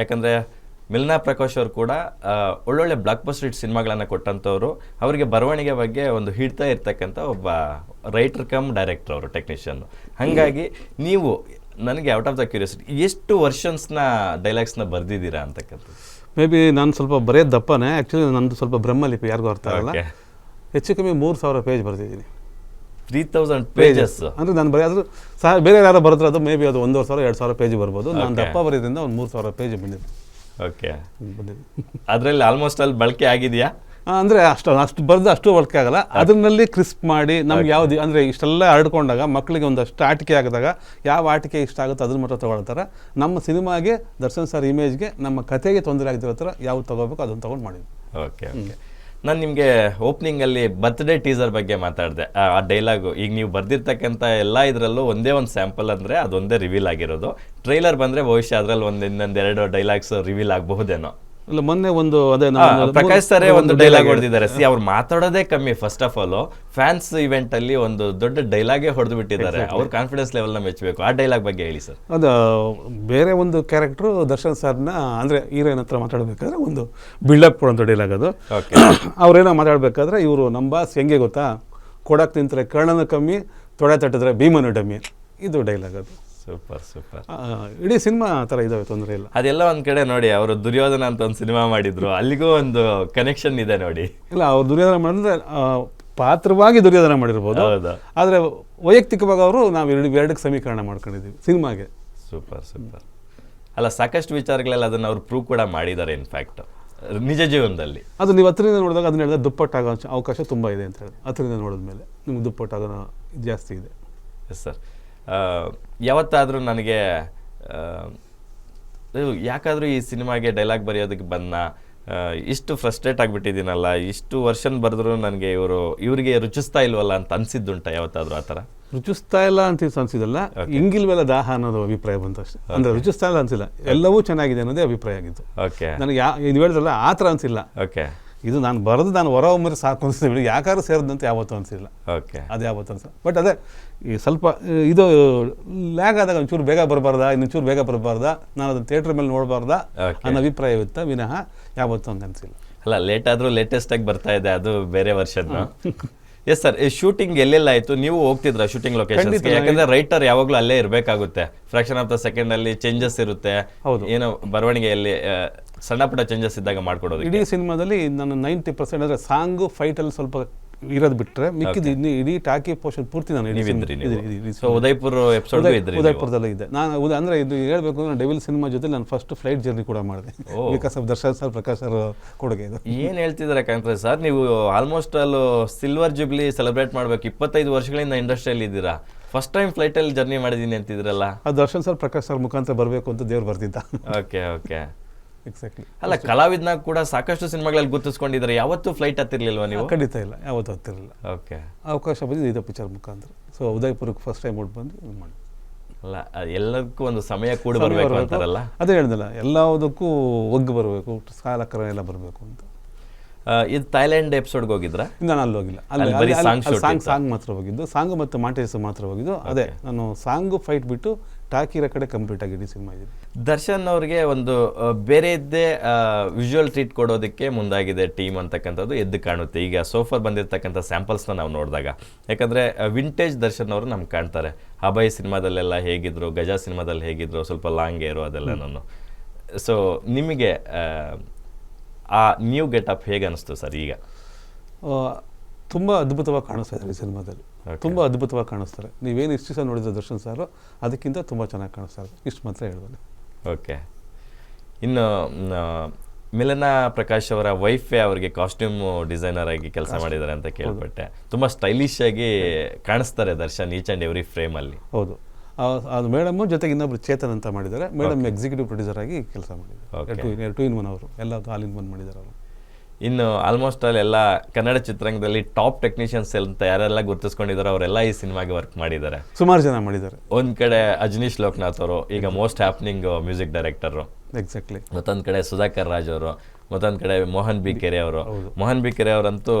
ಯಾಕಂದ್ರೆ ಮಿಲ್ನಾ ಪ್ರಕಾಶ್ ಅವರು ಕೂಡ ಒಳ್ಳೊಳ್ಳೆ ಬ್ಲಾಕ್ ಬಸ್ಟರ್ ಹಿಟ್ ಸಿನಿಮಾಗಳನ್ನು ಕೊಟ್ಟಂಥವ್ರು. ಅವರಿಗೆ ಬರವಣಿಗೆ ಬಗ್ಗೆ ಒಂದು ಹಿಡ್ತಾ ಇರ್ತಕ್ಕಂಥ ಒಬ್ಬ ರೈಟರ್ ಕಮ್ ಡೈರೆಕ್ಟರ್ ಅವರು ಟೆಕ್ನಿಷಿಯನ್ ಹಾಗಾಗಿ ನೀವು ನನಗೆ ಔಟ್ ಆಫ್ ದ ಕ್ಯೂರಿಯಾಸಿಟಿ ಎಷ್ಟು ವರ್ಷನ್ಸ್ನ ಡೈಲಾಗ್ಸ್ನ ಬರೆದಿದ್ದೀರಾ ಅಂತಕ್ಕಂಥದ್ದು? ಮೇ ಬಿ ನಾನು ಸ್ವಲ್ಪ ಬರೆಯೋದು ದಪ್ಪನೇ. ಆ್ಯಕ್ಚುಲಿ ನಂದು ಸ್ವಲ್ಪ ಬ್ರಹ್ಮಲಿಪಿ ಯಾರಿಗೂ ಅರ್ಥ ಆಗಲ್ಲ. ಹೆಚ್ಚು ಕಮ್ಮಿ ಮೂರು ಸಾವಿರ ಪೇಜ್ ಬರ್ತಿದ್ದೀನಿ ತ್ರೀ ತೌಸಂಡ್ ಪೇಜಸ್ ಅಂದರೆ ನಾನು ಬರೆಯೋದು ಸಹ ಬೇರೆ ಯಾರು ಬರೆದ್ರೆ ಅದು ಮೇ ಬಿ ಅದು ಒಂದೂವರೆ ಸಾವಿರ ಎರಡು ಸಾವಿರ ಪೇಜ್ ಬರ್ಬೋದು. ನಾನು ದಪ್ಪ ಬರೆಯೋದ್ರಿಂದ ಒಂದು ಮೂರು ಸಾವಿರ ಪೇಜ್ ಬಂದಿದೆ. ಓಕೆ ಅದರಲ್ಲಿ ಆಲ್ಮೋಸ್ಟ್ ಅಲ್ಲಿ ಬಳಕೆ ಆಗಿದೆಯಾ? ಅಂದರೆ ಅಷ್ಟು ಅಷ್ಟು ಬರೆದು ಅಷ್ಟು ಬಳಕೆ ಆಗಲ್ಲ. ಅದರಲ್ಲಿ ಕ್ರಿಸ್ಪ್ ಮಾಡಿ ನಮ್ಗೆ ಯಾವ್ದು ಅಂದರೆ ಇಷ್ಟೆಲ್ಲ ಹರಡ್ಕೊಂಡಾಗ ಮಕ್ಕಳಿಗೆ ಒಂದಷ್ಟು ಆಟಿಕೆ ಆಗಿದಾಗ ಯಾವ ಆಟಿಕೆ ಇಷ್ಟ ಆಗುತ್ತೋ ಅದನ್ನ ಮಾತ್ರ ತೊಗೊಳ್ತಾರೆ. ನಮ್ಮ ಸಿನಿಮಾಗೆ ದರ್ಶನ್ ಸರ್ ಇಮೇಜ್ಗೆ ನಮ್ಮ ಕತೆಗೆ ತೊಂದರೆ ಆಗದಿರೋ ಥರ ಯಾವ್ದು ತೊಗೋಬೇಕು ಅದನ್ನು ತೊಗೊಂಡು ಮಾಡಿದ್ವಿ ಓಕೆ ಓಕೆ ನಾನು ನಿಮಗೆ ಓಪನಿಂಗಲ್ಲಿ ಬರ್ತ್ಡೇ ಟೀಸರ್ ಬಗ್ಗೆ ಮಾತಾಡಿದೆ. ಆ ಡೈಲಾಗು ಈಗ ನೀವು ಬರ್ದಿರ್ತಕ್ಕಂಥ ಎಲ್ಲ ಇದರಲ್ಲೂ ಒಂದೇ ಒಂದು ಸ್ಯಾಂಪಲ್ ಅಂದರೆ ಅದೊಂದೇ ರಿವೀಲ್ ಆಗಿರೋದು. ಟ್ರೈಲರ್ ಬಂದರೆ ಭವಿಷ್ಯ ಅದರಲ್ಲಿ ಒಂದು ಇನ್ನೊಂದೆರಡು ಡೈಲಾಗ್ಸ್ ರಿವೀಲ್ ಆಗಬಹುದೇನೋ. ಇಲ್ಲ ಮೊನ್ನೆ ಒಂದು ಅದೇ ಪ್ರಕಾಶ್ ಸರೇ ಒಂದು ಡೈಲಾಗ್ ಹೊಡೆದಿದ್ದಾರೆ. ಸಿ ಅವ್ರು ಮಾತಾಡೋದೇ ಕಮ್ಮಿ first of all fans event ಅಲ್ಲಿ ಒಂದು ದೊಡ್ಡ ಡೈಲಾಗೇ ಹೊಡೆದು ಬಿಟ್ಟಿದ್ದಾರೆ. ಅವ್ರ ಕಾನ್ಫಿಡೆನ್ಸ್ ಲೆವೆಲ್ನ ಮೆಚ್ಚಬೇಕು. ಆ ಡೈಲಾಗ್ ಬಗ್ಗೆ ಹೇಳಿ ಸರ್ ಅದು ಬೇರೆ ಒಂದು ಕ್ಯಾರೆಕ್ಟ್ರು ದರ್ಶನ್ ಸರ್ನ ಅಂದ್ರೆ ಹೀರೋಯಿನ್ ಹತ್ರ ಮಾತಾಡಬೇಕಾದ್ರೆ ಒಂದು ಬಿಲ್ಡಪ್ ಕೊಡೋಂಥ ಡೈಲಾಗ್ ಅದು. ಓಕೆ ಅವ್ರೇನೋ ಮಾತಾಡಬೇಕಾದ್ರೆ ಇವರು ನಮ್ಮ ಬಾಸ್ ಹೆಂಗೆ ಗೊತ್ತಾ? ಕೊಡಕ್ಕೆ ನಿಂತರೆ ಕರ್ಣನ ಕಮ್ಮಿ ತೊಡೆ ತಟ್ಟಿದ್ರೆ ಭೀಮನು ಡಮ್ಮಿ ಇದು ಡೈಲಾಗ್ ಅದು. Super super. ಇಡೀ ಸಿನಿಮಾ ಆ ಥರ ಇದಾವೆ ತೊಂದರೆ ಇಲ್ಲ. ಅದೆಲ್ಲ ಒಂದು ಕಡೆ ನೋಡಿ ಅವರು ದುರ್ಯೋಧನ ಅಂತ ಒಂದು ಸಿನಿಮಾ ಮಾಡಿದ್ರು. ಅಲ್ಲಿಗೂ ಒಂದು ಕನೆಕ್ಷನ್ ಇದೆ ನೋಡಿ. ಇಲ್ಲ ಅವ್ರು ದುರ್ಯೋಧನ ಮಾಡಿದ್ರೆ ಪಾತ್ರವಾಗಿ ದುರ್ಯೋಧನ ಮಾಡಿರ್ಬೋದು. ಹೌದಾ. ಆದರೆ ವೈಯಕ್ತಿಕವಾಗಿ ಅವರು ನಾವು ಎರಡು ಎರಡಕ್ಕೆ ಸಮೀಕರಣ ಮಾಡ್ಕೊಂಡಿದ್ದೀವಿ ಸಿನಿಮಾಗೆ. Super super. ಅಲ್ಲ ಸಾಕಷ್ಟು ವಿಚಾರಗಳೆಲ್ಲ ಅದನ್ನು ಅವ್ರು ಪ್ರೂವ್ ಕೂಡ ಮಾಡಿದ್ದಾರೆ ಇನ್ಫ್ಯಾಕ್ಟ್ ನಿಜ ಜೀವನದಲ್ಲಿ. ಅದು ನೀವು ಹತ್ತಿರದಿಂದ ನೋಡಿದಾಗ ಅದನ್ನ ಹೇಳಿದ್ರೆ ದುಪ್ಪಟ್ಟಾಗೋ ಅವಕಾಶ ತುಂಬ ಇದೆ ಅಂತ ಹೇಳಿ. ಹತ್ತಿರದಿಂದ ನೋಡಿದ್ಮೇಲೆ ನಿಮ್ಗೆ ದುಪ್ಪಟ್ಟಾಗೋ ಜಾಸ್ತಿ ಇದೆ. ಎಸ್ ಸರ್ ಯಾವತ್ತಾದರೂ ನನಗೆ ಯಾಕಾದರೂ ಈ ಸಿನಿಮಾಗೆ ಡೈಲಾಗ್ ಬರೆಯೋದಕ್ಕೆ ಬಂದ ಇಷ್ಟು ಫ್ರಸ್ಟ್ರೇಟ್ ಆಗಿಬಿಟ್ಟಿದ್ದೀನಲ್ಲ ಇಷ್ಟು ವರ್ಷನ್ ಬರೆದ್ರು ನನಗೆ ಇವರು ಇವರಿಗೆ ರುಚಿಸ್ತಾ ಇಲ್ವಲ್ಲ ಅಂತ ಅನಿಸಿದ್ದುಂಟ ಯಾವತ್ತಾದರೂ ಆ ಥರ? ರುಚಿಸ್ತಾ ಇಲ್ಲ ಅಂತ ಅನಿಸಿದಲ್ಲ ಹಿಂಗಿಲ್ವೆಲ್ಲ ದಾಹ ಅನ್ನೋದು ಅಭಿಪ್ರಾಯ ಬಂತು ಅಷ್ಟೇ. ಅಂದರೆ ರುಚಿಸ್ತಾ ಇಲ್ಲ ಅನಿಸಿಲ್ಲ. ಎಲ್ಲವೂ ಚೆನ್ನಾಗಿದೆ ಅನ್ನೋದೇ ಅಭಿಪ್ರಾಯ ಆಗಿತ್ತು. ಓಕೆ ನನಗೆ ಯಾ ಇದು ಹೇಳಿದ್ರಲ್ಲ ಆ ಥರ ಅನಿಸಿಲ್ಲ. ಓಕೆ ಇದು ನಾನು ಬರೆದು ನಾನು ಹೊರ ಒಮ್ಮೆ ಸಾಕು ಅನಿಸ್ತೀವಿ ಯಾಕಾದ್ರೂ ಸೇರಿದಂತೆ ಯಾವತ್ತೂ ಅನಿಸಿಲ್ಲ. ಓಕೆ ಅದು ಯಾವತ್ತು ಅನ್ಸ ಬಟ್ ಅದೇ ಈ ಸ್ವಲ್ಪ ಇದು ಲ್ಯಾಗ್ ಆದಾಗ ಒಂಚೂರು ಬೇಗ ಬರಬಾರ್ದಾ? ಇನ್ನೊಂಚೂರು ಬೇಗ ಬರಬಾರ್ದಾ? ನಾನು ಅದನ್ನು ಥಿಯೇಟ್ರ್ ಮೇಲೆ ನೋಡಬಾರ್ದಾ. ಅನ್ನೋ ಅಭಿಪ್ರಾಯವಿತ್ತ. ವಿನಃ ಯಾವತ್ತೂ ಹಂಗೆ ಅನಿಸಿಲ್ಲ. ಅಲ್ಲ ಲೇಟ್ ಆದ್ರೂ ಲೇಟೆಸ್ಟ್ ಆಗಿ ಬರ್ತಾ ಇದೆ. ಅದು ಬೇರೆ ವರ್ಷದ ಎಸ್ ಸರ್ ಶೂಟಿಂಗ್ ಎಲ್ಲೆಲ್ಲ ಆಯಿತು? ನೀವು ಹೋಗ್ತಿದ್ರ ಶೂಟಿಂಗ್ ಲೊಕೇಶನ್. ಯಾಕಂದ್ರೆ ರೈಟರ್ ಯಾವಾಗಲೂ ಅಲ್ಲೇ ಇರಬೇಕಾಗುತ್ತೆ. ಫ್ರಾಕ್ಷನ್ ಆಫ್ ದ ಸೆಕೆಂಡ್ ಅಲ್ಲಿ ಚೇಂಜಸ್ ಇರುತ್ತೆ. ಹೌದು. ಏನೋ ಬರವಣಿಗೆಯಲ್ಲಿ ಸಣ್ಣ ಪುಟ್ಟ ಚೇಂಜಸ್ ಇದ್ದಾಗ ಮಾಡ್ಕೊಡೋದು ಇಡೀ ಸಿನಿಮಾದಲ್ಲಿ ನಾನು ನೈಂಟಿ ಪರ್ಸೆಂಟ್ ಅಂದರೆ ಸಾಂಗು ಫೈಟಲ್ಲಿ ಸ್ವಲ್ಪ ಇರೋದು ಬಿಟ್ಟರೆ ಮಿಕ್ಕಿದ್ದು ಇನ್ನು ಇಡೀ ಟಾಕಿ ಪೋರ್ಷನ್ ಪೂರ್ತಿ ನಾನು ಉದಯಪುರ ಉದಯಪುರದಲ್ಲೇ ಇದೆ. ನಾನು ಅಂದ್ರೆ ಇದು ಹೇಳ್ಬೇಕು ಅಂದ್ರೆ ಡೆವಿಲ್ ಸಿನಿಮಾ ಜೊತೆ ನಾನು ಫಸ್ಟ್ ಫ್ಲೈಟ್ ಜರ್ನಿ ಕೂಡ ಮಾಡಿದೆ. Because of Darshan sir Prakash sir ಕೊಡುಗೆ ಇದು. ಏನ್ ಹೇಳ್ತಿದ್ದಾರೆ ಕಾಂಗ್ರೆಸ್ ಸರ್? ನೀವು ಆಲ್ಮೋಸ್ಟ್ ಅಲ್ಲಿ ಸಿಲ್ವರ್ ಜುಬ್ಲಿ ಸೆಲೆಬ್ರೇಟ್ ಮಾಡಬೇಕು. ಇಪ್ಪತ್ತೈದು ವರ್ಷಗಳಿಂದ ಇಂಡಸ್ಟ್ರಿಯಲ್ಲಿ ಇದ್ದೀರಾ? ಫಸ್ಟ್ ಟೈಮ್ ಫ್ಲೈಟಲ್ಲಿ ಜರ್ನಿ ಮಾಡಿದೀನಿ ಅಂತಿದ್ರಲ್ಲ. ಅದು ದರ್ಶನ್ ಸರ್ ಪ್ರಕಾಶ್ ಸರ್ ಮುಖಾಂತರ ಬರಬೇಕು ಅಂತ ದೇವ್ರು ಬರ್ತಿದ್ದ ಓಕೆ ಓಕೆ ಎಕ್ಸಾಕ್ಟ್ಲಿ ಅಲ್ಲ ಕಲಾವಿದ್ನ ಕೂಡ ಸಾಕಷ್ಟು ಸಿನಿಮಾಗಳಲ್ಲಿ ಗುರುತಿಸ್ಕೊಂಡಿದ್ದಾರೆ? ಯಾವತ್ತೂ ಫ್ಲೈಟ್ ಹತ್ತಿರ್ಲಿಲ್ವಾ ನೀವು? ಖಂಡಿತ ಇಲ್ಲ ಯಾವತ್ತು ಹತ್ತಿರಲಿಲ್ಲ. ಓಕೆ ಅವಕಾಶ ಬಂದಿದ್ದು ಇದೇ ಪಿಕ್ಚರ್ ಮುಖಾಂತರ. ಸೊ ಉದಯಪುರಕ್ಕೆ ಫಸ್ಟ್ ಟೈಮ್ ಔಟ್ ಬಂದು ಇದು ಮಾಡಿ. ಅಲ್ಲ ಎಲ್ಲದಕ್ಕೂ ಒಂದು ಸಮಯ ಕೂಡ ಬರಬೇಕು ಅಂತಾರಲ್ಲ? ಅದೇ ಹೇಳಿದಲ್ಲ ಎಲ್ಲದಕ್ಕೂ ಒಗ್ಗು ಬರಬೇಕು ಸಾಲಕರ ಎಲ್ಲ ಬರಬೇಕು ಅಂತ. ಇದು ಥೈಲ್ಯಾಂಡ್ ಎಪಿಸೋಡ್ಗೆ ಹೋಗಿದ್ರಾ? ನಾನು ಅಲ್ಲಿ ಹೋಗಿಲ್ಲ. ಅಲ್ಲಿ ಸಾಂಗ್ ಸಾಂಗ್ ಮಾತ್ರ ಹೋಗಿದ್ದು ಸಾಂಗ್ ಮತ್ತು ಮಾಂಟೇಜ್ ಮಾತ್ರ ಹೋಗಿದ್ದು. ಅದೇ ನಾನು ಸಾಂಗು ಫೈಟ್ ಬಿಟ್ಟು ಟಾಕಿರ ಕಡೆ ಕಂಪ್ಲೀಟ್ ಆಗಿ ಸಿನಿಮಾ ಇದೆ. ದರ್ಶನ್ ಅವ್ರಿಗೆ ಒಂದು ಬೇರೆ ಬೇರೆದ್ದೇ ವಿಜುವಲ್ ಟ್ರೀಟ್ ಕೊಡೋದಕ್ಕೆ ಮುಂದಾಗಿದೆ ಟೀಮ್ ಅಂತಕ್ಕಂಥದ್ದು ಎದ್ದು ಕಾಣುತ್ತೆ. ಈಗ ಸೋಫರ್ ಬಂದಿರತಕ್ಕಂಥ ಸ್ಯಾಂಪಲ್ಸ್ನ ನಾವು ನೋಡಿದಾಗ. ಯಾಕಂದರೆ ವಿಂಟೇಜ್ ದರ್ಶನ್ ಅವರು ನಮ್ಗೆ ಕಾಣ್ತಾರೆ. ಅಭಯ್ ಸಿನಿಮಾದಲ್ಲೆಲ್ಲ ಹೇಗಿದ್ರು ಗಜ ಸಿನಿಮಾದಲ್ಲಿ ಹೇಗಿದ್ರು ಸ್ವಲ್ಪ ಲಾಂಗ್ ಏರು ಅದೆಲ್ಲ ನಾನು ಸೊ ನಿಮಗೆ ಆ, ನ್ಯೂ ಗೆಟಪ್ ಹೇಗೆ ಅನಿಸ್ತು ಸರ್ ಈಗ? ತುಂಬ ಅದ್ಭುತವಾಗಿ ಕಾಣಿಸ್ತಾ ಇದ್ದಾರೆ ಈ ಸಿನಿಮಾದಲ್ಲಿ. ತುಂಬ ಅದ್ಭುತವಾಗಿ ಕಾಣಿಸ್ತಾರೆ. ನೀವೇನು ಇಷ್ಟು ಸಹ ನೋಡಿದ ದರ್ಶನ್ ಸರ್ ಅದಕ್ಕಿಂತ ತುಂಬ ಚೆನ್ನಾಗಿ ಕಾಣಿಸ್ತಾರೆ ಇಷ್ಟು ಮಾತ್ರ ಹೇಳ್ಬೋದು. ಓಕೆ ಇನ್ನು ಮಿಲನಾ ಪ್ರಕಾಶ್ ಅವರ ವೈಫೇ ಅವರಿಗೆ ಕಾಸ್ಟ್ಯೂಮ್ ಡಿಸೈನರ್ ಆಗಿ ಕೆಲಸ ಮಾಡಿದ್ದಾರೆ ಅಂತ ಕೇಳ್ಪಟ್ಟೆ. ತುಂಬ ಸ್ಟೈಲಿಶ್ ಆಗಿ ಕಾಣಿಸ್ತಾರೆ ದರ್ಶನ್ ಈಚ್ ಆ್ಯಂಡ್ ಎವ್ರಿ ಫ್ರೇಮಲ್ಲಿ ಹೌದು. ಅದು ಮೇಡಮ್ ಜೊತೆಗೆ ಇನ್ನೊಬ್ರು ಚೇತನ್ ಅಂತ ಮಾಡಿದ್ದಾರೆ. ಮೇಡಮ್ ಎಕ್ಸಿಕ್ಯೂಟಿವ್ ಪ್ರೊಡ್ಯೂಸರ್ ಆಗಿ ಕೆಲಸ. ಮಾಡಿದ್ದಾರೆ. ಟು ಇನ್ ಒನ್ ಅವರು. ಎಲ್ಲ ಆಲ್ ಇನ್ ಒನ್ ಮಾಡಿದ್ದಾರೆ ಅವರು. ಇನ್ನು ಆಲ್ಮೋಸ್ಟ್ ಆಲ್ ಎಲ್ಲ ಕನ್ನಡ ಚಿತ್ರರಂಗದಲ್ಲಿ ಟಾಪ್ ಟೆಕ್ನಿಷಿಯನ್ಸ್ ಅಂತ ಯಾರೆಲ್ಲ ಗುರುತಿಸ್ಕೊಂಡಿದ್ದಾರೆ ಅವರೆಲ್ಲ ಈ ಸಿನಿಮಾಗೆ ವರ್ಕ್ ಮಾಡಿದ್ದಾರೆ. ಸುಮಾರು ಜನ ಮಾಡಿದ್ದಾರೆ. ಒಂದ್ ಕಡೆ ಅಜನೀಶ್ ಲೋಕನಾಥ್ ಅವರು ಈಗ most happening music director exactly ಮತ್ತೊಂದು ಕಡೆ ಸುಧಾಕರ್ ರಾಜ್ ಅವರು ಮತ್ತೊಂದು ಕಡೆ ಮೋಹನ್ ಬಿ ಕೆರೆ ಅವರು. ಮೋಹನ್ ಬಿ ಕೆರೆ ಅವರಂತೂ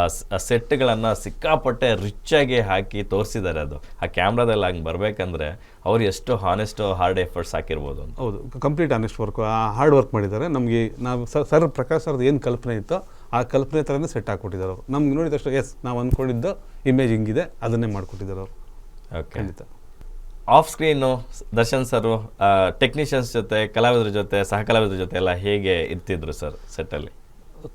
ಆ ಸೆಟ್ಗಳನ್ನು ಸಿಕ್ಕಾಪಟ್ಟೆ ರಿಚ್ ಆಗಿ ಹಾಕಿ ತೋರಿಸಿದ್ದಾರೆ ಅದು. ಆ ಕ್ಯಾಮ್ರಾದಲ್ಲಿ ಹಂಗೆ ಬರಬೇಕಂದ್ರೆ ಅವ್ರು ಎಷ್ಟು ಹಾನೆಸ್ಟು ಹಾರ್ಡ್ ಎಫರ್ಟ್ಸ್ ಹಾಕಿರ್ಬೋದು ಅಂತ. ಹೌದು ಕಂಪ್ಲೀಟ್ ಆನೆಸ್ಟ್ ವರ್ಕ್ ಆ ಹಾರ್ಡ್ ವರ್ಕ್ ಮಾಡಿದ್ದಾರೆ. ನಮಗೆ ನಾವು ಸರ್ ಸರ್ ಪ್ರಕಾಶ್ ಅವ್ರದ್ದು ಏನು ಕಲ್ಪನೆ ಇತ್ತೋ ಆ ಕಲ್ಪನೆ ಥರನೇ ಸೆಟ್ ಹಾಕ್ಕೊಟ್ಟಿದ್ದಾರೆ ಅವರು. ನಮ್ಗೆ ನೋಡಿದಷ್ಟು ಎಸ್ ನಾವು ಅಂದ್ಕೊಂಡಿದ್ದು ಇಮೇಜ್ ಹಿಂಗಿದೆ ಅದನ್ನೇ ಮಾಡಿಕೊಟ್ಟಿದ್ದಾರೆ ಅವರು. ಖಂಡಿತ. Off screen Darshan sir technicians ಜೊತೆ ಕಲಾವಿದರ ಜೊತೆ ಸಹ ಕಲಾವಿದರ ಜೊತೆ ಎಲ್ಲ ಹೇಗೆ ಇರ್ತಿದ್ರು ಸರ್ ಸೆಟ್ಟಲ್ಲಿ